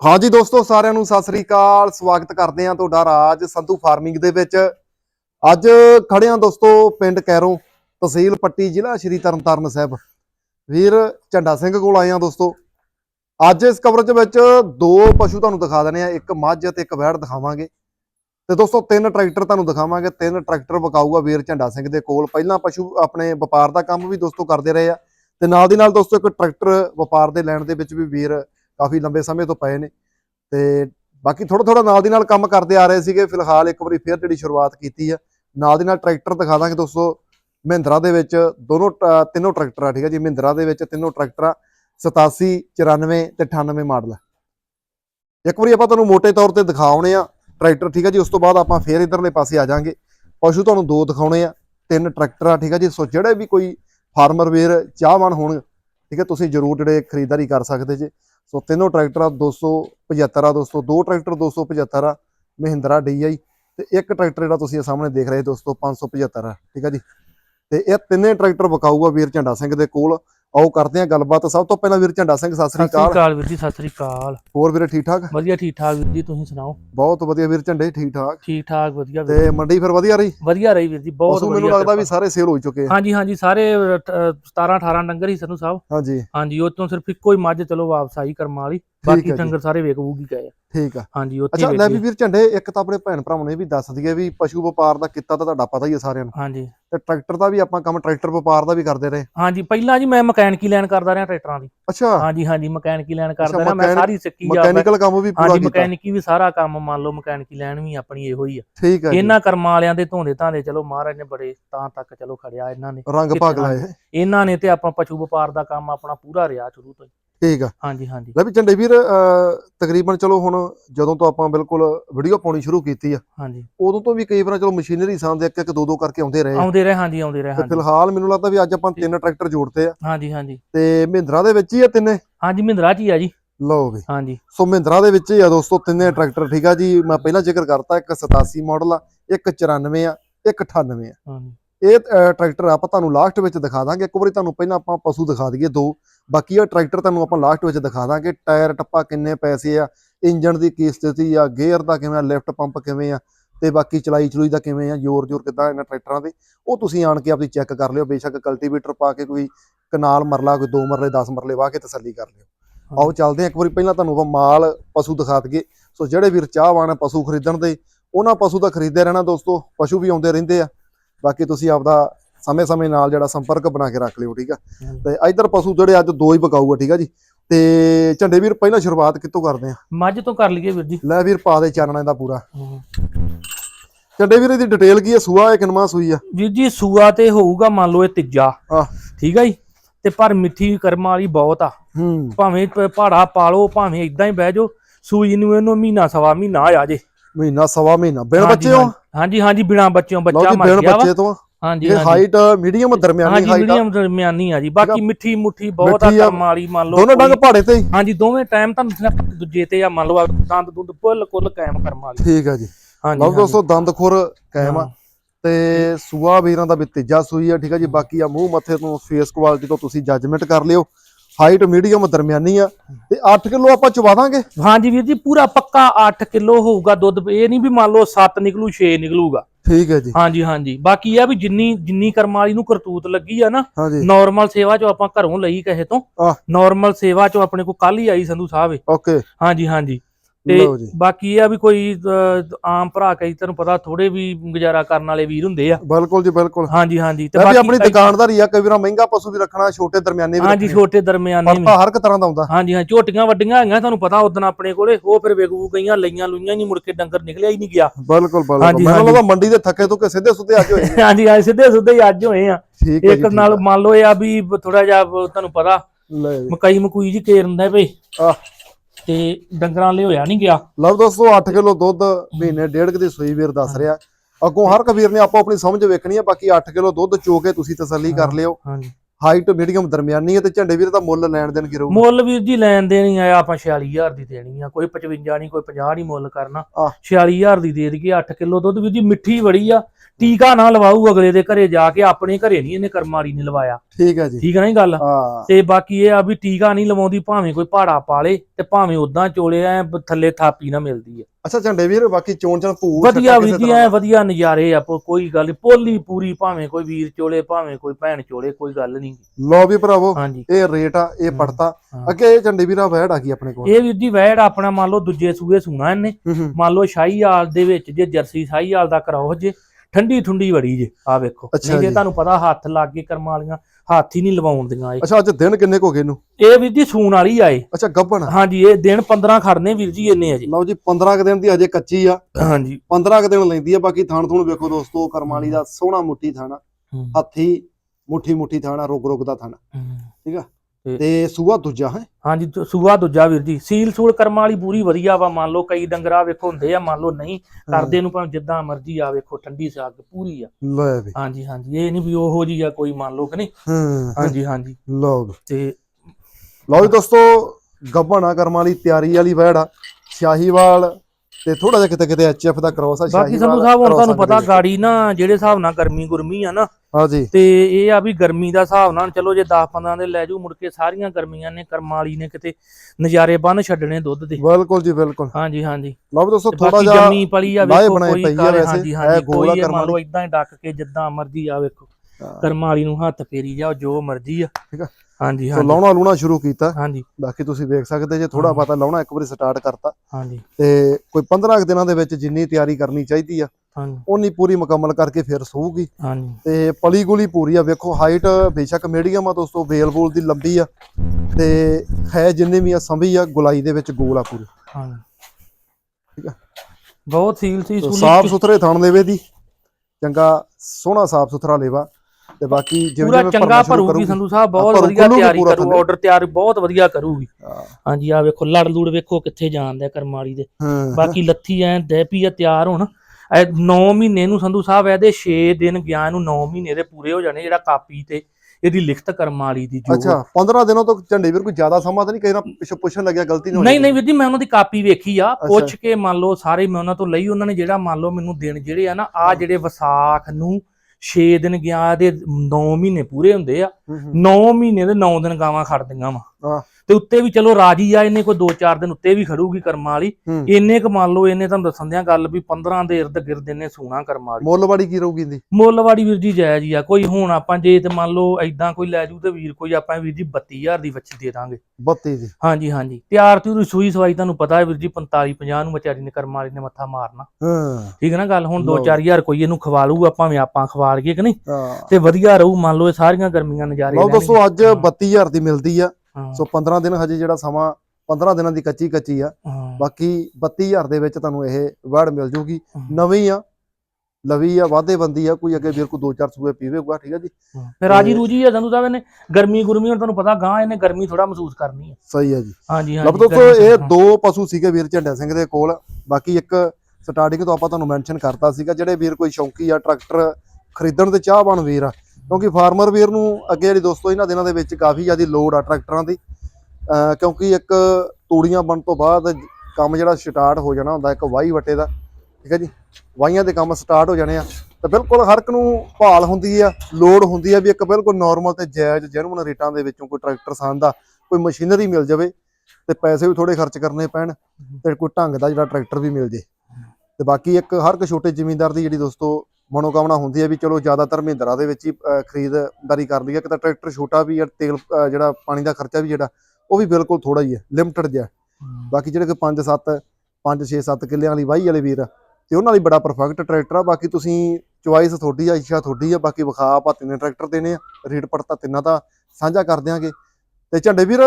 ਹਾਂਜੀ ਦੋਸਤੋ, ਸਾਰਿਆਂ ਨੂੰ ਸਤਿ ਸ੍ਰੀ ਅਕਾਲ। ਸਵਾਗਤ ਕਰਦੇ ਹਾਂ ਤੁਹਾਡਾ ਰਾਜ ਸੰਧੂ ਫਾਰਮਿੰਗ ਦੇ ਵਿੱਚ। ਅੱਜ ਖੜੇ ਹਾਂ ਦੋਸਤੋ, ਪਿੰਡ ਕੈਰੋਂ, ਤਹਿਸੀਲ ਪੱਟੀ, ਜ਼ਿਲ੍ਹਾ ਸ਼੍ਰੀ ਤਰਨਤਾਰਨ ਸਾਹਿਬ। ਵੀਰ ਝੰਡਾ ਸਿੰਘ ਕੋਲ ਆਏ ਹਾਂ ਦੋਸਤੋ। ਅੱਜ ਇਸ ਕਵਰੇਜ ਵਿੱਚ ਦੋ ਪਸ਼ੂ ਤੁਹਾਨੂੰ ਦਿਖਾ ਦਨੇ ਆ ਇੱਕ ਮੱਝ ਅਤੇ ਇੱਕ ਵੈੜ ਦਿਖਾਵਾਂਗੇ। ਤੇ ਦੋਸਤੋ, ਤਿੰਨ ਟਰੈਕਟਰ ਤੁਹਾਨੂੰ ਦਿਖਾਵਾਂਗੇ। ਤਿੰਨ ਟਰੈਕਟਰ ਵਿਕਾਊਗਾ ਵੀਰ ਝੰਡਾ ਸਿੰਘ ਦੇ ਕੋਲ। ਪਹਿਲਾਂ ਪਸ਼ੂ ਆਪਣੇ ਵਪਾਰ ਦਾ ਕੰਮ ਵੀ ਦੋਸਤੋ ਕਰਦੇ ਰਹੇ ਆ। ਤੇ ਨਾਲ ਦੀ ਨਾਲ ਦੋਸਤੋ, ਇੱਕ ਟਰੈਕਟਰ ਵਪਾਰ ਦੇ ਲੈਣ ਦੇ ਵਿੱਚ ਵੀ ਵੀਰ ਕਾਫੀ ਲੰਬੇ ਸਮੇਂ ਤੋਂ ਪਏ ਨੇ ਤੇ ਬਾਕੀ ਥੋੜਾ ਥੋੜਾ ਨਾਲ ਦੀ ਨਾਲ ਕੰਮ ਕਰਦੇ ਆ ਰਹੇ ਸੀਗੇ, ਫਿਲਹਾਲ ਇੱਕ ਵਾਰੀ ਫੇਰ ਜਿਹੜੀ ਸ਼ੁਰੂਆਤ ਕੀਤੀ ਆ। ਨਾਲ ਦੀ ਨਾਲ ਟਰੈਕਟਰ ਦਿਖਾ ਦਾਂਗੇ ਦੋਸਤੋ, ਮਹਿੰਦਰਾ ਦੇ ਵਿੱਚ ਦੋਨੋਂ ਟ- ਤਿੰਨੋਂ ਟਰੈਕਟਰ ਆ ਠੀਕ ਆ ਜੀ, ਮਹਿੰਦਰਾ ਦੇ ਵਿੱਚ ਤਿੰਨੋਂ ਟਰੈਕਟਰ ਆ 87 94 ਤੇ 98 ਮਾਡਲ ਇੱਕ ਵਾਰੀ ਆਪਾਂ ਤੁਹਾਨੂੰ ਮੋٹے ਤੌਰ ਤੇ ਦਿਖਾਉਣੇ ਆ ਟਰੈਕਟਰ, ਠੀਕ ਆ ਜੀ, ਉਸ ਤੋਂ ਬਾਅਦ ਆਪਾਂ ਫੇਰ ਇਧਰਲੇ ਪਾਸੇ ਆ ਜਾਾਂਗੇ। ਪਸ਼ੂ ਤੁਹਾਨੂੰ ਦੋ ਦਿਖਾਉਣੇ ਆ, ਤਿੰਨ ਟਰੈਕਟਰ ਆ ਠੀਕ ਆ ਜੀ, ਸੋ ਜਿਹੜੇ ਵੀ ਕੋਈ ਫਾਰਮਰ ਵੀਰ ਚਾਹਵਾਨ ਹੋਣ, ਠੀਕ ਹੈ ਤੁਸੀਂ ਜਰੂਰ ਜਿਹੜੇ ਖਰੀਦਦਾਰੀ ਕਰ ਸਕਦੇ ਜੇ। ਸੋ ਤਿੰਨੋਂ ਟਰੈਕਟਰ ਆ 275 ਆ ਦੋਸਤੋ ਦੋ ਟਰੈਕਟਰ 275 ਆ, ਮਹਿੰਦਰਾ DI ਤੇ ਇੱਕ ਟਰੈਕਟਰ ਜਿਹੜਾ ਤੁਸੀਂ ਸਾਹਮਣੇ ਦੇਖ ਰਹੇ ਦੋਸਤੋ 575 ਆ, ਠੀਕ ਆ ਜੀ। ਤੇ ਇਹ ਤਿੰਨੇ ਟਰੈਕਟਰ ਵਿਕਾਊਗਾ ਵੀਰ ਝੰਡਾ ਸਿੰਘ ਦੇ ਕੋਲ। ਆਓ ਕਰਦੇ ਆ ਗੱਲਬਾਤ। ਸਭ ਤੋਂ ਪਹਿਲਾਂ ਵੀਰ ਝੰਡਾ ਸਿੰਘ ਸਤਿ ਸ੍ਰੀ ਸਤਿ ਸ੍ਰੀ ਅਕਾਲ। ਅਕਾਲ ਵੀਰ ਜੀ ਸਤਿ ਸ੍ਰੀ ਅਕਾਲ। ਹੋਰ ਵੀਰੇ ਠੀਕ ਠਾਕ? ਵਧੀਆ ਠੀਕ ਠਾਕ ਵੀਰ ਜੀ ਤੁਸੀਂ ਸੁਣਾਓ? ਬਹੁਤ ਵਧੀਆ ਵੀਰ ਝੰਡੇ ਠੀਕ ਠਾਕ। ਠੀਕ ਠਾਕ ਵਧੀਆ ਤੇ ਮੰਡੀ ਫਿਰ ਵਧੀਆ ਰਹੀ? ਵਧੀਆ ਰਹੀ ਵੀਰ ਜੀ ਬਹੁਤ ਵਧੀਆ ਮੈਨੂੰ ਲੱਗਦਾ ਵੀ। ਸਾਰੇ ਸੇਲ ਹੋ ਚੁੱਕੇ ਆ। ਹਾਂਜੀ ਹਾਂਜੀ ਸਾਰੇ 17 18 ਡੰਗਰ ਹੀ ਸਾਨੂੰ ਸਾਹਿਬ। ਹਾਂਜੀ। ਹਾਂਜੀ ਉਹ ਤੋਂ ਸਿਰਫ ਇੱਕੋ ਹੀ ਮੱਝ ਚਲੋ ਵਾਪਸ ਆਈ ਕਰਮਾਂ ਵਾਲੀ। ਹੈ ਬਾਕੀ। ਡੰਗਰ ਸਾਰੇ ਵੇਚ ਵੂਗੀ ਗਏ ਆ। ਠੀਕ ਆ। ਹਾਂਜੀ ਉੱਥੇ ਅੱਛਾ ਲੈ ਵੀ। ਵੀਰ ਝੰਡੇ ਇੱਕ ਤਾਂ ਆਪਣੇ ਭੈਣ ਭਰਾਵਾਂ ਨੇ ਵੀ ਦੱਸ ਦਈਏ ਵੀ ਪਸ਼ੂ ਵਪਾਰ ਦਾ ਕੀਤਾ ਤਾਂ ਤੁਹਾਡਾ ਪਤਾ ਹੀ ਹੈ ਸਾਰਿਆਂ ਨੂੰ। ਹਾਂਜੀ। ਤੇ ਟਰੈਕਟਰ ਦਾ ਵੀ ਆਪਾਂ ਕੰਮ ਟਰੈਕਟਰ ਵਪਾਰ ਦਾ ਵੀ ਕਰਦੇ ਰਹੇ। ਹਾਂਜੀ ਪਹਿਲਾਂ ਜੀ ਮੈਂ ਮਕੈਨਿਕੀ ਲੈਣ ਕਰਦਾ ਰਿਹਾ ਟਰੈਕਟਰਾਂ ਦੀ। ਅੱਛਾ। ਹਾਂਜੀ ਹਾਂਜੀ ਮਕੈਨਿਕੀ ਲੈਣ ਕਰਦਾ ਰਿਹਾ ਮੈਂ ਸਾਰੀ ਸਿੱਖੀ ਜਾਂਦਾ ਮਕੈਨੀਕਲ ਕੰਮ ਵੀ ਪੂਰਾ ਹਾਂਜੀ ਕੀਤਾ। ਮਕੈਨਿਕੀ ਵੀ ਸਾਰਾ ਕੰਮ ਮੰਨ ਲਓ ਮਕੈਨਿਕੀ ਲੈਣ ਵੀ ਆਪਣੀ ਇਹੋ ਹੀ ਆ। ਠੀਕ ਜੀ। ਇਹਨਾਂ ਕਰਮਾਂ ਵਾਲਿਆਂ ਦੇ ਧੋਂਦੇ ਧਾਂਦੇ ਚਲੋ ਮਹਾਰਾਜ ਨੇ ਬੜੇ ਤਾਂ ਤੱਕ ਚਲੋ ਖੜਿਆ ਇਹਨਾਂ ਨੇ। ਰੰਗ ਭਾਗ ਲਾਏ। ਇਹਨਾਂ ਨੇ ਤੇ ਆਪਾਂ ਪਸ਼ੂ ਵਪਾਰ ਦਾ ਕੰਮ ਆਪਣਾ ਪੂਰਾ ਰਿਹਾ ਸ਼ੁਰੂ ਤੋਂ ਹੀ। ਠੀਕ ਆ। ਹਾਂਜੀ ਹਾਂਜੀ। ਲੈ ਵੀ ਝੰਡੇ ਵੀਰ ਤਕਰੀਬਨ ਚਲੋ ਹੁਣ ਜਦੋਂ ਤੋਂ ਆਪਾਂ ਬਿਲਕੁਲ ਵੀਡੀਓ ਪਾਉਣੀ ਸ਼ੁਰੂ ਕੀਤੀ ਆ ਹਾਂਜੀ। ਉਦੋਂ ਤੋਂ ਵੀ ਕਈ ਵਾਰ ਚਲੋ ਮਸ਼ੀਨਰੀ ਸੰਦ ਇੱਕ ਇੱਕ ਦੋ ਦੋ ਕਰਕੇ ਆਉਂਦੇ ਰਹੇ। ਆਉਂਦੇ ਰਹੇ ਹਾਂਜੀ ਆਉਂਦੇ ਰਹੇ ਹਾਂਜੀ। ਫਿਲਹਾਲ ਮੈਨੂੰ ਲੱਗਦਾ ਵੀ ਅੱਜ ਆਪਾਂ ਤਿੰਨ ਟਰੈਕਟਰ ਜੋੜਤੇ ਆ। ਹਾਂਜੀ ਹਾਂਜੀ। ਤੇ ਮਹਿੰਦਰਾ ਦੇ ਵਿੱਚ ਹੀ ਆ ਤਿੰਨੇ? ਹਾਂਜੀ ਮਹਿੰਦਰਾ ਜੀ ਆ ਜੀ। ਲਓ ਵੀ। ਹਾਂਜੀ। ਸੋ ਮਹਿੰਦਰਾ ਦੇ ਵਿੱਚ ਹੀ ਆ ਦੋਸਤੋ ਤਿੰਨੇ ਟਰੈਕਟਰ ਠੀਕ ਆ ਜੀ। ਮੈਂ ਪਹਿਲਾਂ ਜ਼ਿਕਰ ਕਰਤਾ ਇੱਕ 87 ਮਾਡਲ ਆ ਇੱਕ 94 ਆ ਇੱਕ 98 ਆ। ਹਾਂਜੀ। ਇਹ ਟਰੈਕਟਰ ਆਪਾਂ ਤੁਹਾਨੂੰ ਲਾਸਟ ਵਿੱਚ ਦਿਖਾ ਦਾਂਗੇ। ਇੱਕ ਵਾਰੀ ਤੁਹਾਨੂੰ ਪਹਿਲਾਂ ਆਪਾਂ ਪਸ਼ੂ ਦਿਖਾ ਦਈਏ ਦੋ। ਬਾਕੀ ਇਹ ਟਰੈਕਟਰ ਤੁਹਾਨੂੰ ਆਪਾਂ ਲਾਸਟ ਵਿੱਚ ਦਿਖਾ ਦਾਂਗੇ। ਟਾਇਰ ਟੱਪਾ ਕਿੰਨੇ ਪੈਸੇ ਆ ਇੰਜਨ ਦੀ ਕੀ ਸਥਿਤੀ ਆ ਗੇਅਰ ਦਾ ਕਿਵੇਂ ਆ ਲਿਫਟ ਪੰਪ ਕਿਵੇਂ ਆ ਤੇ ਬਾਕੀ ਚਲਾਈ ਚਲੂਈ ਦਾ ਕਿਵੇਂ ਆ ਜ਼ੋਰ ਜ਼ੋਰ ਕਿਦਾਂ ਇਹਨਾਂ ਟਰੈਕਟਰਾਂ ਦੇ ਉਹ ਤੁਸੀਂ ਆਣ ਕੇ ਆਪਣੀ ਚੈੱਕ ਕਰ ਲਿਓ। ਬੇਸ਼ੱਕ ਕਲਟੀਵੇਟਰ ਪਾ ਕੇ ਕੋਈ ਕਨਾਲ ਮਰਲਾ ਕੋਈ 2 ਮਰਲੇ 10 ਮਰਲੇ ਵਾਹ ਕੇ ਤਸੱਲੀ ਕਰ ਲਿਓ। ਆਓ ਚੱਲਦੇ ਹਾਂ। ਇੱਕ ਵਾਰੀ ਪਹਿਲਾਂ ਤੁਹਾਨੂੰ ਆਪਾਂ ਮਾਲ ਪਸ਼ੂ ਦਿਖਾ ਦਈਏ। ਸੋ ਜਿਹੜੇ ਵੀਰ ਚਾਹਵਾਨ ਆ ਪਸ਼ੂ ਖਰੀਦਣ ਦੇ ਉਹਨਾਂ ਪਸ਼ੂ ਦਾ ਖਰੀਦਦੇ ਰਹਿਣਾ ਦੋਸਤੋ। ਪਸ਼ੂ ਵੀ ਆਉਂਦੇ ਰਹਿੰਦੇ ਆ। ਬਾਕੀ ਤੁਸੀਂ ਆਪਦਾ ਸਮੇਂ-ਸਮੇਂ ਨਾਲ ਜਿਹੜਾ ਸੰਪਰਕ ਬਣਾ ਕੇ ਰੱਖ ਲਿਓ ਠੀਕ ਆ। ਤੇ ਇਧਰ ਪਸ਼ੂ ਜਿਹੜੇ ਅੱਜ ਦੋ ਹੀ ਬਕਾਊਗਾ ਠੀਕ ਆ ਜੀ? ਤੇ ਝੰਡੇ ਵੀਰ ਪਹਿਲਾਂ ਸ਼ੁਰੂਆਤ ਕਿੱਥੋਂ ਕਰਦੇ ਆ? ਮੱਝ ਤੋਂ ਕਰ ਲਈਏ ਵੀਰ ਜੀ। ਲੈ ਵੀਰ ਪਾ ਦੇ ਚਾਨਣਾ ਦਾ ਪੂਰਾ। ਝੰਡੇ ਵੀਰ ਇਹਦੀ ਡਿਟੇਲ ਕੀ ਹੈ ਸੂਆ ਹੈ ਕਿਨਵਾ ਸੂਈ ਆ? ਵੀਰ ਜੀ ਸੂਆ ਤੇ ਹੋਊਗਾ ਮੰਨ ਲਓ ਇਹ ਤੀਜਾ। ਠੀਕ ਆ ਜੀ? ਤੇ ਪਰ ਮਿੱਠੀ ਕਰਮਾਂ ਵਾਲੀ ਬਹੁਤ ਆ। ਭਾਵੇਂ ਪ- ਪਹਾੜਾ ਪਾਲੋ ਭਾਵੇਂ ਇਦਾਂ ਹੀ ਬਹਿ ਜਾਓ ਸੂਈ ਨੂੰ ਇਹਨੂੰ ਮਹੀਨਾ ਸਵਾ ਮਹੀਨਾ ਆ ਜੇ ਮਹੀਨਾ ਸਵਾ ਮਹੀਨਾ। ਬਿਨ ਹਾਂਜੀ, ਬੱਚੇ ਹੋ? ਹਾਂਜੀ। ਹਾਂਜੀ ਬਿਨਾ ਬੱਚਿਆਂ ਲਓ ਬੱਚਾ ਮਰ ਬਿਨ ਗਿਆ ਵਾ। ਬੱਚੇ ਤੋਂ। ਹਾਂਜੀ ਇਹ ਹਾਂਜੀ। ਹਾਈਟ ਮੀਡੀਅਮ ਦਰਮਿਆਨੀ ਹਾਂਜੀ ਹਾਈਟ ਮੀਡੀਅਮ ਦਰਮਿਆਨੀ ਆ ਜੀ। ਬਾਕੀ ਮਿੱਠੀ ਮੁੱਠੀ ਬਹੁਤ ਆ। ਕਰਮਾਂ ਵਾਲੀ ਮੰਨ ਲਓ ਦੋਨੋਂ ਡੰਗ ਪਹਾੜੇ ਤੇ ਹਾਂਜੀ ਦੋਵੇਂ ਟਾਈਮ ਤੁਹਾਨੂੰ ਦੂਜੇ ਤੇ ਆ ਮੰਨ ਲਓ ਦੰਦ ਦੁੰਦ ਬਿਲਕੁਲ ਕਾਇਮ ਕਰਮ ਵਾਲੀ। ਠੀਕ ਆ ਜੀ। ਹਾਂਜੀ ਲਓ ਹਾਂਜੀ। ਦੋਸਤੋ ਦੰਦ ਖੁਰ ਕਾਇਮ ਆ। ਤੇ ਸੂਆ ਵੀਰਾਂ ਦਾ ਵੀ ਤੀਜਾ ਸੂਈ ਆ ਠੀਕ ਆ ਜੀ। ਬਾਕੀ ਆ ਮੂੰਹ ਮੱਥੇ ਤੋਂ ਫੇਸ ਕੁਆਲਿਟੀ ਤੋਂ ਤੁਸੀਂ ਜੱਜਮੈਂਟ ਕਰ ਲਿਓ। ਹਾਈਟ ਮੀਡੀਅਮ ਦਰਮਿਆਨੀ ਆ। ਤੇ 8 ਕਿਲੋ ਆਪਾਂ ਚਵਾ ਦਾਂਗੇ। ਹਾਂਜੀ ਵੀਰ ਜੀ ਪੂਰਾ ਪੱਕਾ 8 ਕਿਲੋ ਹੋਊਗਾ ਦੁੱਧ। ਇਹ ਨਹੀਂ ਵੀ ਮੰਨ ਲਓ 7 ਨਿਕਲੂ 6 ਨਿਕਲੂਗਾ। ਠੀਕ ਹੈ ਜੀ। ਹਾਂਜੀ ਹਾਂਜੀ। ਬਾਕੀ ਇਹ ਆ ਵੀ ਜਿੰਨੀ ਜਿੰਨੀ ਕਰਮਾਂ ਵਾਲੀ ਨੂੰ ਕਰਤੂਤ ਲੱਗੀ ਆ ਨਾ ਨਾਰਮਲ ਸੇਵਾ ਚੋਂ ਆਪਾਂ ਘਰੋਂ ਲਈ ਕਹੇ ਤੋਂ। ਨਾਰਮਲ ਸੇਵਾ ਚੋਂ ਆਪਣੇ ਕੋ ਕੱਲ ਹੀ ਆਈ ਸੰਧੂ ਸਾਹਿਬ। ਓਕੇ। ਹਾਂਜੀ ਹਾਂਜੀ। ਤੇ ਲਓ ਜੀ। ਬਾਕੀ ਇਹ ਆ ਵੀ ਕੋਈ ਅਹ, ਆਮ ਭਰਾ ਕਈ ਤੁਹਾਨੂੰ ਪਤਾ ਥੋੜੇ ਵੀ ਗੁਜ਼ਾਰਾ ਕਰਨ ਵਾਲੇ ਵੀਰ ਹੁੰਦੇ ਆ। ਬਿਲਕੁਲ ਜੀ ਬਿਲਕੁਲ। ਹਾਂਜੀ ਹਾਂਜੀ। ਤੇ ਵੀ ਬਾਕੀ ਆਪਣੀ ਦੁਕਾਨਦਾਰੀ ਆ ਕਈ ਵਾਰ ਮਹਿੰਗਾ ਪਸ਼ੂ ਵੀ ਰੱਖਣਾ ਛੋਟੇ ਦਰਮਿਆਨੇ ਵੀ ਹਾਂਜੀ ਰੱਖਣੇ। ਛੋਟੇ ਦਰਮਿਆਨੇ ਵੀ। ਹਰ ਇੱਕ ਤਰ੍ਹਾਂ ਦਾ ਹੁੰਦਾ। ਹਾਂਜੀ ਹਾਂ ਝੋਟੀਆਂ ਵੱਡੀਆਂ ਹੈਗੀਆਂ ਤੁਹਾਨੂੰ ਪਤਾ ਉਦੋਂ ਆਪਣੇ ਕੋਲੇ ਉਹ ਫਿਰ ਵੇਗੂ ਗਈਆਂ ਲਈਆਂ ਲੁਈਆਂ ਹੀ ਨਹੀਂ ਮੁੜ ਕੇ ਡੰਗਰ ਨਿਕਲਿਆ ਹੀ ਨਹੀਂ ਗਿਆ। ਬਿਲਕੁਲ ਬਿਲਕੁਲ। ਹਾਂਜੀ, ਮੈਨੂੰ ਹਾਂਜੀ। ਲੱਗਦਾ ਮੰਡੀ ਦੇ ਥੱਕੇ ਤੋਂ ਕਿ ਸਿੱਧੇ ਸੁੱਧੇ ਅੱਜ ਹੋਏ। ਹਾਂਜੀ ਹਾਂ ਸਿੱਧੇ ਸਿੱਧੇ ਹੀ ਅੱਜ ਹੋਏ ਆ। ਠੀਕ ਹੈ ਜੀ ਇੱਕ ਨਾਲ ਮੰਨ ਲਓ ਇਹ ਆ ਵੀ ਥੋੜਾ ਜਿਹਾ ਤੁਹਾਨੂੰ ਪਤਾ ਲੈ ਜੀ। ਮਕਈ ਮਕੂਈ ਜੀ ਕੇਰਨ ਦਾ ਭਈ। ਆਹ। ਤੇ ਡੰਗਰਾਂ ਲਈ ਹੋਇਆ ਨਹੀਂ ਗਿਆ। ਲਓ ਦੋਸਤੋ 8 ਕਿਲੋ ਦੁੱਧ ਮਹੀਨੇ ਡੇਢ ਕੁ ਦੀ ਸੂਈ ਵੀਰ ਦੱਸ ਰਿਹਾ। ਅੱਗੋਂ ਹਰ ਕਬੀਰ ਨੇ ਆਪੋ ਆਪਣੀ ਸਮਝ ਵੇਖਣੀ ਆ ਬਾਕੀ 8 ਕਿਲੋ ਦੁੱਧ ਚੋ ਕੇ ਤੁਸੀਂ ਤਸੱਲੀ ਕਰ ਲਿਓ। ਹਾਂਜੀ। ਹਾਈਟ ਮੀਡੀਅਮ ਦਰਮਿਆਨੀ ਹੈ ਤੇ ਝੰਡੇ ਵੀਰ ਦਾ ਮੁੱਲ ਲੈਣ ਦੇਣ ਕੀ ਰਹੂ ਮੁੱਲ ਵੀਰ ਜੀ ਲੈਣ ਦੇਣੀ ਆ ਆਪਾਂ 46000 ਦੀ ਦੇਣੀ ਆ। ਕੋਈ 55 ਨਹੀਂ ਕੋਈ 50 ਨਹੀਂ ਮੁੱਲ ਕਰਨਾ। ਆਹ। 46000 ਦੀ ਦੇ ਦਈਏ 8 ਕਿਲੋ ਦੁੱਧ। ਵੀਰ ਜੀ ਮਿੱਠੀ ਬੜੀ ਆ ਟੀਕਾ ਨਾ ਲਵਾਊ ਅਗਲੇ ਦੇ ਘਰੇ ਜਾ ਕੇ ਆਪਣੇ ਘਰੇ ਨਹੀਂ ਇਹਨੇ ਕਰਮਾਰੀ ਨੇ ਲਵਾਇਆ। ਠੀਕ ਹੈ ਜੀ। ਠੀਕ ਹੈ ਨਾ ਇਹ ਗੱਲ? ਤੇ ਬਾਕੀ ਇਹ ਆ ਵੀ ਟੀਕਾ ਨਹੀਂ ਲਵਾਉਂਦੀ ਭਾਵੇਂ ਕੋਈ ਪਹਾੜਾ ਪਾਲੇ ਤੇ ਭਾਵੇਂ ਉਦਾਂ ਚੋਲੇ ਐ ਥੱਲੇ ਥਾਪੀ ਨਾ ਮਿਲਦੀ ਆ। ਅੱਛਾ ਝੰਡੇ ਵੀਰ ਬਾਕੀ ਚੋਣ ਚਣ ਭੂ ਵਧੀਆ ਕਿਸੇ ਜੀ ਐ ਵਧੀਆ ਨਜ਼ਾਰੇ ਆ ਕੋਈ ਗੱਲ ਪੋਲੀ ਪੂਰੀ ਭਾਵੇਂ ਕੋਈ ਵੀਰ ਚੋਲੇ ਭਾਵੇਂ ਕੋਈ ਭੈਣ ਚੋਲੇ ਕੋਈ ਗੱਲ ਨਹੀਂ। ਲਓ ਵੀ ਭਰਾਵੋ ਇਹ ਰੇਟ ਆ ਇਹ ਪੜਤਾ। ਅੱਗੇ ਇਹ ਝੰਡੇ ਵੀਰਾ ਵੈੜ ਆ ਗਈ ਆਪਣੇ ਕੋਲ। ਇਹ ਵੀਰ ਜੀ ਵੈੜ ਆਪਣਾ ਮੰਨ ਲਓ ਦੂਜੇ ਸੂਏ ਸੂਣਾ ਇਹਨੇ। ਮੰਨ ਲਓ ਸ਼ਾਹੀਵਾਲ ਦੇ ਵਿੱਚ ਜੇ ਜਰਸੀ ਸ਼ਾਹੀਵਾਲ ਦਾ ਕਰਾਓ ਜੇ ਠੰਡੀ ਠੁੰਡੀ ਵੜੀ ਜੇ ਆ ਵੇਖੋ। ਨਹੀਂ ਜੇ। ਤੁਹਾਨੂੰ ਪਤਾ ਹੱਥ ਲੱਗ ਕੇ ਕਰਮ ਵਾਲੀਆਂ ਹੱਥ ਹੀ ਨਹੀਂ ਲਵਾਉਂਦੀਆਂ ਇਹ। ਅੱਛਾ ਅੱਜ ਦਿਨ ਕਿੰਨੇ ਕੁ ਗਏ ਇਹਨੂੰ? ਇਹ ਵੀਰ ਜੀ ਸੂਣ ਵਾਲੀ ਆਏ ਅੱਛਾ ਗੱਬਣ ਹਾਂਜੀ ਇਹ ਦਿਨ 15 ਖੜਨੇ ਵੀਰ ਜੀ ਇੰਨੇ ਆ ਜੀ। ਲਓ ਜੀ 15 ਕੁ ਦਿਨ ਦੀ ਅਜੇ ਕੱਚੀ ਆ। ਹਾਂਜੀ। 15 ਕੁ ਦਿਨ ਲੈਂਦੀ ਆ ਬਾਕੀ ਥਣ ਥੁਣ ਵੇਖੋ ਦੋਸਤੋ ਕਰਮਾਲੀ ਦਾ ਸੋਹਣਾ ਮੁੱਠੀ ਥਾਣਾ। ਹੱਥੀ ਮੁੱਠੀ ਮੁੱਠੀ ਥਾਣਾ ਰੁਗ ਰੁਗ ਦਾ ਥਾਣਾ। ਹੂੰ। ਤੇ ਸੂਆ ਦੂਜਾ ਹੈ। ਹਾਂਜੀ ਸੂਆ ਦੂਜਾ ਵੀਰ ਜੀ। ਸੀਲ ਸੂਲ ਕਰਮ ਵਾਲੀ ਪੂਰੀ ਵਧੀਆ ਵਾ। ਮੰਨ ਲਓ ਕਈ ਡੰਗਰਾ ਵੇਖੋ ਹੁੰਦੇ ਆ ਮੰਨ ਲਓ ਨਹੀਂ ਕਰਦੇ ਨੂੰ ਭਾਵੇਂ ਜਿੱਦਾਂ ਮਰਜ਼ੀ ਆ ਵੇਖੋ ਠੰਡੀ ਸਾਗ ਪੂਰੀ ਆ। ਲੈ ਵੀ। ਹਾਂਜੀ ਹਾਂਜੀ। ਇਹ ਨਹੀਂ ਵੀ ਉਹੋ ਜੀ ਆ ਕੋਈ ਮੰਨ ਲਓ ਕਿ ਨਹੀਂ। ਹਾਂਜੀ ਹਾਂਜੀ। ਲਓ ਤੇ ਲਓ ਜੀ ਦੋਸਤੋ ਗੱਬਣਾ ਕਰਮਾਲੀ ਤਿਆਰੀ ਵਾਲੀ ਵੈੜ ਆ। ਸ਼ਾਹੀਵਾਲ ਤੇ ਥੋੜਾ ਜਿਹਾ ਕਿਤੇ ਕਿਤੇ ਐਚਐਫ ਦਾ ਕ੍ਰੋਸ ਆ ਬਾਕੀ ਸੰਧੂ ਸਾਹਿਬ ਹੁਣ ਤੁਹਾਨੂੰ ਪਤਾ ਗਾੜੀ ਨਾ ਜਿਹੜੇ ਹਿਸਾਬ ਨਾਲ ਗਰਮੀ ਗੁਰਮੀ ਆ ਨਾ ਹਾਂਜੀ। ਤੇ ਇਹ ਆ ਵੀ ਗਰਮੀ ਦਾ ਹਿਸਾਬ ਨਾਲ ਚਲੋ ਜੇ 10 15 ਦੇ ਲੈ ਜੂ ਮੁੜ ਕੇ ਸਾਰੀਆਂ ਗਰਮੀਆਂ ਨੇ ਕਰਮਾਂ ਵਾਲੀ ਨੇ ਕਿਤੇ ਨਜ਼ਾਰੇ ਬੰਨ ਛੱਡਣੇ ਦੁੱਧ ਦੇ। ਬਿਲਕੁਲ ਜੀ ਬਿਲਕੁਲ। ਹਾਂਜੀ ਹਾਂਜੀ। ਲਓ ਵੀ ਦੋਸਤੋ ਥੋੜਾ ਜਿਹਾ ਜੰਮੀ ਪਲੀ ਆ ਵੇਖੋ ਕੋਈ ਹਾਂਜੀ ਹਾਂਜੀ ਕੋਈ ਲਓ ਇਦਾਂ ਹੀ ਡੱਕ ਕੇ ਜਿੱਦਾਂ ਮਰਜ਼ੀ ਆ ਵੇਖੋ। ਹਾਂ। ਕਰਮਾਂ ਵਾਲੀ ਨੂੰ ਹੱਥ ਫੇਰੀ ਜਾਓ ਜੋ ਮਰਜ਼ੀ ਆ। ਠੀਕ ਆ। ਹਾਂਜੀ ਹਾਂਜੀ। ਲਾਉਣਾ ਲੂਣਾ ਸ਼ੁਰੂ ਕੀਤਾ। ਹਾਂਜੀ। ਬਾਕੀ ਤੁਸੀਂ ਵੇਖ ਸਕਦੇ ਜੇ ਥੋੜਾ ਹਾਂ। ਪਤਾ ਲਾਉਣਾ ਇੱਕ ਵਾਰੀ ਸਟਾਰਟ ਕਰਤਾ। ਹਾਂਜੀ। ਤੇ ਕੋਈ 15 ਕੁ ਦਿਨਾਂ ਦੇ ਵਿੱਚ ਜਿੰਨੀ ਤਿਆਰੀ ਕਰਨੀ ਚਾਹੀਦੀ ਆ ਉਨੀ ਪੂਰੀ ਮੁਕੰਮਲ ਕਰਕੇ ਫਿਰ ਸੂਗੀ ਹਾਂਜੀ। ਤੇ ਪਲੀ ਗੁਲੀ ਪੂਰੀ ਆ ਵੇਖੋ ਹਾਈਟ ਬੇਸ਼ੱਕ ਮੀਡੀਅਮ ਆ ਦੋਸਤੋ ਵੇਲ ਬੋਲ ਦੀ ਲੰਬੀ ਆ। ਤੇ ਹੈ ਜਿੰਨੇ ਵੀ ਆ ਸੰਭੀ ਆ ਗੁਲਾਈ ਦੇ ਵਿੱਚ ਗੋਲ ਆ ਪੂਰੀ। ਹਾਂਜੀ। ਠੀਕ ਆ। ਬਹੁਤ ਸੀਲ ਸੀ ਸੂਲੀ ਸਾਫ਼ ਸੁਥਰੇ ਥਣ ਦੇਵੇ ਦੀ। ਚੰਗਾ ਸੋਹਣਾ ਸਾਫ਼ ਸੁਥਰਾ ਲੇਵਾ। ਤੇ ਬਾਕੀ ਜਿਵੇਂ ਜਿਵੇਂ ਚੰਗਾ ਭਰੂਗੀ ਸੰਧੂ ਸਾਹਿਬ ਬਹੁਤ ਵਧੀਆ ਤਿਆਰੀ ਕਰੂ। ਆਰਡਰ ਤਿਆਰ ਬਹੁਤ ਵਧੀਆ ਕਰੂਗੀ। ਹਾਂਜੀ ਆ ਵੇਖੋ ਲੜ ਲੂੜ ਵੇਖੋ ਕਿੱਥੇ ਜਾਂਦੇ ਕਰਮਾਲੀ ਦੇ। ਬਾਕੀ ਲੱਥੀ ਐ ਦੈਪੀ ਆ ਤਿਆਰ ਹੁਣ। 9 ਮਹੀਨੇ ਨੂੰ ਸੰਧੂ ਸਾਹਿਬ ਇਹਦੇ 6 ਦਿਨ ਗਿਆ ਨੂੰ 9 ਮਹੀਨੇ ਦੇ ਪੂਰੇ ਹੋ ਜਾਣੇ ਜਿਹੜਾ ਕਾਪੀ ਤੇ ਇਹਦੀ ਲਿਖਤ ਕਰਮਾਲੀ ਦੀ ਜੋ ਅੱਛਾ 15 ਦਿਨੋਂ ਤੋਂ ਝੰਡੇ ਵੀਰ ਕੋਈ ਜ਼ਿਆਦਾ ਸਮਾਂ ਤਾਂ ਨਹੀਂ ਕਈ ਨਾ ਪਿੱਛੋਂ ਪੁੱਛਣ ਲੱਗਿਆ ਗਲਤੀ ਨਹੀਂ ਜਾਵੇ। ਨਹੀਂ ਵੀਰ ਜੀ ਮੈਂ ਉਹਨਾਂ ਦੀ ਕਾਪੀ ਵੇਖੀ ਆ ਪੁੱਛ ਕੇ ਮੰਨ ਲਓ ਸਾਰੇ ਮੈਂ ਉਹਨਾਂ ਤੋਂ ਲਈ ਉਹਨਾਂ ਨੇ ਜਿਹੜਾ ਮੰਨ ਲਓ ਮੈਨੂੰ ਦਿਨ ਜਿਹੜੇ ਆ ਨਾ ਆ ਜਿਹੜੇ ਵਿਸਾਖ ਨੂੰ 6 ਦਿਨ ਗਿਆ ਦੇ 9 ਮਹੀਨੇ ਪੂਰੇ ਹੁੰਦੇ ਆ। 9 ਮਹੀਨੇ ਦੇ 9 ਦਿਨ ਗਾਵਾਂ ਖੜਦੀਆਂ ਵਾ। ਤੇ ਉੱਤੇ ਵੀ ਚਲੋ ਰਾਜੀ ਆ ਇਹਨੇ ਕੋਈ 2-4 ਦਿਨ ਉੱਤੇ ਵੀ ਖੜੂਗੀ ਕਰਮਾਂ ਵਾਲੀ। ਇੰਨੇ ਕ ਮੰਨ ਲਓ ਇਹਨੇ ਤੁਹਾਨੂੰ ਦੱਸਣ ਦਿਆਂ ਗੱਲ ਵੀ 15 ਦੇ ਇਰਦ ਗਿਰਦ ਇਹਨੇ ਸੂਣਾ ਕਰਮਾਂ ਵਾਲੀ। ਮੁੱਲਵਾੜੀ ਕੀ ਰਹੂਗੀ ਇਹਦੀ? ਮੁੱਲਵਾੜੀ ਵੀਰ ਜੀ ਜਾਇਜ਼ ਹੀ ਆ। ਕੋਈ ਹੁਣ ਆਪਾਂ ਜੇ ਤੇ ਮੰਨ ਲਓ ਐਦਾਂ ਕੋਈ ਲੈ ਜੂ ਤੇ ਵੀਰ ਕੋਈ ਆਪਾਂ ਵੀਰ ਜੀ 32000 ਦੀ ਵੱਛੀ ਦੇ ਦਾਂਗੇ। 32 ਦੀ। ਹਾਂਜੀ ਹਾਂਜੀ। ਤਿਆਰ ਤੇ ਸੂਈ ਸਵਾਈ ਤੁਹਾਨੂੰ ਪਤਾ ਹੈ ਵੀਰ ਜੀ 45 50 ਨੂੰ ਵਿਚਾਰੀ ਨੇ ਕਰਮਾਂ ਵਾਲੀ ਨੇ ਮੱਥਾ ਮਾਰਨਾ। ਹਾਂ। ਠੀਕ ਹੈ ਨਾ ਗੱਲ? ਹੁਣ ਲਓ। 2-4000 ਕੋਈ ਇਹਨੂੰ ਖਵਾ ਲੂਗਾ ਭਾਵੇਂ ਆਪਾਂ ਖਵਾ ਲਈਏ ਕਿ ਨਹੀਂ? ਤੇ ਵਧੀਆ ਰਹੂ ਮੰਨ ਲਓ ਇਹ ਸਾਰੀਆਂ ਗਰਮੀਆਂ ਨਜ਼ਾਰੇ ਲਓ ਦੋਸਤੋ ਅੱਜ ਹਾਂ। 32000 ਦੀ ਮਿਲਦੀ ਆ। ਸੋ 15 ਦਿਨ ਹਜੇ ਜਿਹੜਾ ਸਮਾਂ 15 ਦਿਨਾਂ ਦੀ ਕੱਚੀ ਕੱਚੀ ਆ। ਬਾਕੀ 32000 ਦੇ ਵਿੱਚ ਤੁਹਾਨੂੰ ਇਹ ਵੜ ਮਿਲ ਜੂਗੀ। ਨਵੀਂ ਆ ਲਵੀ ਆ ਵਾਧੇ ਬੰਦੀ ਆ ਕੋਈ ਅੱਗੇ ਵੀਰ ਕੋ ਦੋ ਚਾਰ ਸੂਏ ਪੀਵੇਗਾ ਠੀਕ ਆ ਜੀ? ਫਿਰ ਰਾਜੀ ਰੂਜੀ ਆ ਸੰਧੂ ਸਾਹਿਬ ਇਹਨੇ ਗਰਮੀ ਗੁਰਮੀ ਹੁਣ ਤੁਹਾਨੂੰ ਪਤਾ ਗਾਂ ਇਹਨੇ ਗਰਮੀ ਥੋੜਾ ਮਹਿਸੂਸ ਕਰਨੀ ਹੈ ਸਹੀ ਆ ਜੀ। ਹਾਂਜੀ ਹਾਂਜੀ ਦੋਸਤੋ ਗਰਮੀ ਇਹ। ਦੋ ਪਸ਼ੂ ਸੀਗੇ ਵੀਰ ਝੰਡਾ ਸਿੰਘ ਦੇ ਕੋਲ। ਬਾਕੀ ਇੱਕ ਸਟਾਰਟਿੰਗ ਤੋਂ ਆਪਾਂ ਤੁਹਾਨੂੰ ਮੈਂਸ਼ਨ ਕਰਤਾ ਸੀਗਾ ਜਿਹੜੇ ਵੀਰ ਕੋਈ ਸ਼ੌਂਕੀ ਆ ਟਰੈਕਟਰ ਖਰੀਦਣ ਦੇ ਚਾਹਵਾਨ ਵੀਰ ਆ। ਕਿਉਂਕਿ ਫਾਰਮਰ ਵੀਰ ਨੂੰ ਅੱਗੇ ਜਿਹੜੀ ਦੋਸਤੋ, ਇਹਨਾਂ ਦਿਨਾਂ ਦੇ ਵਿੱਚ ਕਾਫੀ ਜ਼ਿਆਦਾ ਲੋਡ ਆ ਟਰੈਕਟਰਾਂ ਦੀ। ਕਿਉਂਕਿ ਇੱਕ ਤੂੜੀਆਂ ਬਣ ਤੋਂ ਬਾਅਦ ਕੰਮ ਜਿਹੜਾ ਸਟਾਰਟ ਹੋ ਜਾਣਾ ਹੁੰਦਾ, ਇੱਕ ਵਾਹੀ ਵਟੇ ਦਾ, ਠੀਕ ਹੈ ਜੀ? ਵਾਹੀਆਂ ਦੇ ਕੰਮ ਸਟਾਰਟ ਹੋ ਜਾਣੇ ਆ। ਤੇ ਬਿਲਕੁਲ ਹਰ ਇੱਕ ਨੂੰ ਭਾਲ ਹੁੰਦੀ ਆ ਲੋਡ ਹੁੰਦੀ ਆ ਵੀ ਇੱਕ ਬਿਲਕੁਲ ਨਾਰਮਲ ਤੇ ਜਾਇਜ਼ ਜੈਨੂਨ ਰੇਟਾਂ ਦੇ ਵਿੱਚੋਂ ਕੋਈ ਟਰੈਕਟਰ ਸੰਦ ਦਾ ਕੋਈ ਮਸ਼ੀਨਰੀ ਮਿਲ ਜਾਵੇ ਤੇ ਪੈਸੇ ਵੀ ਥੋੜੇ ਖਰਚ ਕਰਨੇ ਪੈਣ ਤੇ ਕੋਈ ਢੰਗ ਦਾ ਜਿਹੜਾ ਟਰੈਕਟਰ ਵੀ ਮਿਲ ਜੇ। ਤੇ ਬਾਕੀ ਇੱਕ ਹਰ ਇੱਕ ਛੋਟੇ ਜ਼ਿਮੀਂਦਾਰ ਦੀ ਜਿਹੜੀ ਦੋਸਤੋ ਮਨੋਕਾਮਨਾ ਹੁੰਦੀ ਹੈ ਵੀ ਚਲੋ ਜ਼ਿਆਦਾਤਰ ਮਹਿੰਦਰਾ ਦੇ ਵਿੱਚ ਹੀ ਖਰੀਦਦਾਰੀ ਕਰ ਲਈਏ। ਕਿ ਤਾਂ ਟਰੈਕਟਰ ਛੋਟਾ ਵੀ ਹੈ ਤੇਲ ਜਿਹੜਾ ਪਾਣੀ ਦਾ ਖਰਚਾ ਵੀ ਜਿਹੜਾ ਉਹ ਵੀ ਬਿਲਕੁਲ ਥੋੜਾ ਹੀ ਹੈ ਲਿਮਟਿਡ ਜਿਹਾ। ਬਾਕੀ ਜਿਹੜੇ ਕੋਈ 5 7 5 6 7 ਕਿੱਲਿਆਂ ਵਾਲੀ ਵਾਹੀ ਵਾਲੇ ਵੀਰ ਤੇ ਉਹਨਾਂ ਲਈ ਬੜਾ ਪਰਫੈਕਟ ਟਰੈਕਟਰ ਆ। ਬਾਕੀ ਤੁਸੀਂ ਚੁਆਇਸ ਤੁਹਾਡੀ ਆ ਇੱਛਾ ਤੁਹਾਡੀ ਆ ਬਾਕੀ ਵਿਖਾ ਆਪਾਂ ਤਿੰਨੇ ਟਰੈਕਟਰ ਦੇਣੇ ਆ। ਰੇਟ ਪੜਤਾ ਤਿੰਨਾਂ ਦਾ ਸਾਂਝਾ ਕਰ ਦਿਆਂਗੇ। ਤੇ ਝੰਡੇ ਵੀਰ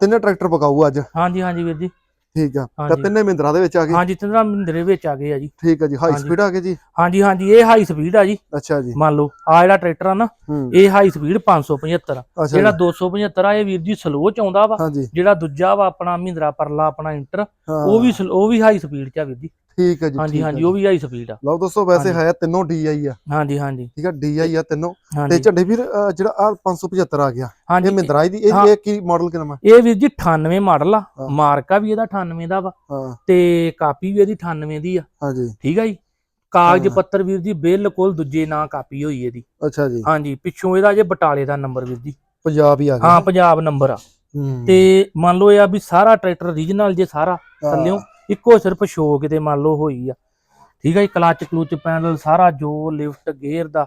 ਤਿੰਨੇ ਟਰੈਕਟਰ ਪਕਾਊ ਅੱਜ। ਹਾਂਜੀ ਹਾਂਜੀ ਵੀਰ ਜੀ। ਠੀਕ ਆ। ਤੇ ਹਾਂਜੀ। ਤਿੰਨੇ ਮਹਿੰਦਰਾ ਦੇ ਵਿੱਚ ਆ ਗਏ? ਹਾਂਜੀ ਤਿੰਨਰਾ ਮਹਿੰਦਰੇ ਵਿੱਚ ਆ ਗਏ ਆ ਜੀ। ਠੀਕ ਆ ਜੀ। ਹਾਈ ਹਾਂਜੀ। ਸਪੀਡ ਆ ਗਏ ਜੀ? ਹਾਂਜੀ ਹਾਂਜੀ ਇਹ ਹਾਈ ਸਪੀਡ ਆ ਜੀ। ਅੱਛਾ ਜੀ। ਮੰਨ ਲਓ ਆ ਜਿਹੜਾ ਟਰੈਕਟਰ ਆ ਨਾ ਹੂੰ। ਇਹ ਹਾਈ ਸਪੀਡ 575 ਅੱਛਾ ਜਿਹੜਾ ਜੀ 275 ਆ ਇਹ ਵੀਰ ਜੀ ਸਲੋ ਚ ਆਉਂਦਾ ਵਾ। ਹਾਂਜੀ। ਜਿਹੜਾ ਦੂਜਾ ਵਾ ਆਪਣਾ ਮਹਿੰਦਰਾ ਪਰਲਾ ਆਪਣਾ ਇੰਟਰ ਹਾਂ। ਉਹ ਵੀ ਸਲ- ਉਹ ਵੀ ਹਾਈ ਸਪੀਡ ਚ ਆ ਵੀਰ ਜੀ। ਠੀਕ ਹੈ ਜੀ ਹਾਂਜੀ ਹਾਂਜੀ। ਉਹ ਵੀ ਹਾਈ ਸਪੀਡ ਆ। ਲਓ ਦੋਸਤੋ ਵੈਸੇ। ਹੈ ਤਿੰਨੋਂ DI ਆ। ਹਾਂਜੀ ਹਾਂਜੀ। ਠੀਕ ਹੈ DI ਆ ਤਿੰਨੋਂ। ਤੇ ਝੰਡੇ ਵੀਰ ਜਿਹੜਾ ਆ 575 ਆ ਗਿਆ ਇਹ ਮਹਿੰਦਰਾ ਦੀ। ਇਹ ਇਹ ਕੀ ਮਾਡਲ ਕਿੰਨਾ ਇਹ ਵੀਰ ਜੀ 98 ਮਾਡਲ ਆ। ਮਾਰਕਾ ਵੀ ਇਹਦਾ 98 ਦਾ ਵਾ। ਹਾਂ। ਤੇ ਕਾਪੀ ਵੀ ਇਹਦੀ 98 ਦੀ ਆ। ਹਾਂਜੀ। ਠੀਕ ਆ ਜੀ। ਕਾਗਜ਼। ਪੱਤਰ ਵੀਰ ਜੀ ਬਿਲਕੁਲ ਦੂਜੇ ਨਾਂ ਕਾਪੀ ਹੋਈ ਇਹਦੀ। ਅੱਛਾ ਜੀ। ਹਾਂਜੀ ਪਿੱਛੋਂ ਇਹਦਾ ਜੇ ਬਟਾਲੇ ਦਾ ਨੰਬਰ ਵੀਰ ਜੀ। ਪੰਜਾਬ ਹੀ ਆ ਗਿਆ। ਹਾਂ ਪੰਜਾਬ ਨੰਬਰ ਆ। ਤੇ ਮੰਨ ਲਓ ਇਹ ਆ ਵੀ ਸਾਰਾ ਟਰੈਕਟਰ ਓਰੀਜਨਲ ਜੇ ਸਾਰਾ। ਥੱਲਿਓਂ ਇੱਕੋ ਸਿਰਫ ਸ਼ੋ ਕਿਤੇ ਮੰਨ ਲਓ ਹੋਈ ਆ। ਠੀਕ ਆ ਜੀ ਕਲਚ ਕਲੂਚ ਪੈਨਲ ਸਾਰਾ ਜੋ ਲਿਫਟ ਗੇਅਰ ਦਾ।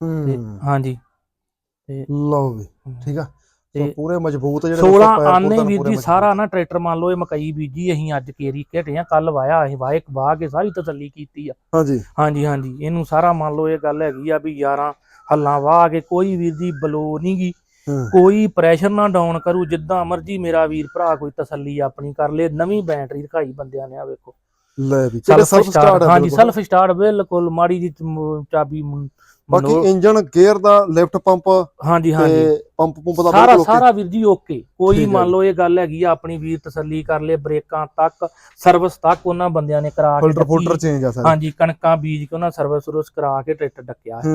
ਤੇ ਹੂੰ। ਹਾਂਜੀ। ਲਓ ਵੀ ਠੀਕ ਆ। ਤੇ ਪੂਰੇ ਮਜ਼ਬੂਤ ਜਿਹੜੇ 16 ਦੋਸਤੋ ਪੈਰ ਆਨੇ ਪੁੱਤਰ ਵੀਰ ਪੂਰੇ ਜੀ ਮਜ਼ਬੂਤ। ਸਾਰਾ ਨਾ ਟਰੈਕਟਰ ਮੰਨ ਲਓ ਇਹ ਮਕਈ ਬੀਜੀ ਅਸੀਂ ਅੱਜ ਕੇਰੀ ਘਟਿਆ ਕੱਲ ਵਾਇਆ ਅਸੀਂ ਵਾਏ ਵਾਹ ਕੇ ਸਾਰੀ ਤਸੱਲੀ ਕੀਤੀ ਆ। ਹਾਂਜੀ। ਹਾਂਜੀ ਹਾਂਜੀ ਇਹਨੂੰ ਸਾਰਾ ਮੰਨ ਲਓ ਇਹ ਗੱਲ ਹੈਗੀ ਆ ਵੀ 11 ਹੱਲਾਂ ਵਾਹ ਕੇ ਕੋਈ ਵੀਰ ਦੀ ਬਲੋ ਨਹੀਂ ਗੀ। ਹਾਂ ਕੋਈ ਪ੍ਰੈਸ਼ਰ ਨਾ ਡਾਊਨ ਕਰੂ ਜਿੱਦਾਂ ਮਰਜ਼ੀ ਮੇਰਾ ਵੀਰ ਭਰਾ ਕੋਈ ਤਸੱਲੀ ਆਪਣੀ ਕਰ ਲੇ ਨਵੀਂ ਬੈਟਰੀ ਦਿਖਾਈ ਬੰਦਿਆਂ ਨੇ ਆ ਵੇਖੋ ਲੈ ਵੀ ਸੈਲਫ ਸਟਾਰਟ ਹਾਂਜੀ। ਸੈਲਫ ਸਟਾਰਟ ਬਿਲਕੁਲ ਮਾੜੀ ਜੀ ਚਾਬੀ ਬਾਕੀ ਇੰਜਨ ਗੇਅਰ ਦਾ ਲਿਫਟ ਪੰਪ ਹਾਂਜੀ ਹਾਂਜੀ ਪੰਪ ਪੰਪ ਦਾ ਸਾਰਾ। ਸਾਰਾ ਵੀਰ ਜੀ ਓਕੇ ਕੋਈ ਮੰਨ ਜੀ। ਲਓ ਇਹ ਗੱਲ ਹੈਗੀ ਆ ਆਪਣੀ ਵੀਰ ਤਸੱਲੀ ਕਰ ਲੇ ਬ੍ਰੇਕਾਂ ਤੱਕ ਸਰਵਿਸ ਤੱਕ ਉਹਨਾਂ ਬੰਦਿਆਂ ਨੇ ਕਰਾ ਕੇ ਫਿਲਟਰ। ਫੁਲਟਰ ਚੇਂਜ ਆ ਸਾਰਾ ਹਾਂਜੀ ਕਣਕਾਂ ਬੀਜ ਕੇ ਉਹਨਾਂ ਸਰਵਿਸ ਸਰਵਿਸ ਕਰਾ ਕੇ ਟਰੈਕਟਰ ਡੱਕਿਆ ਹੈ।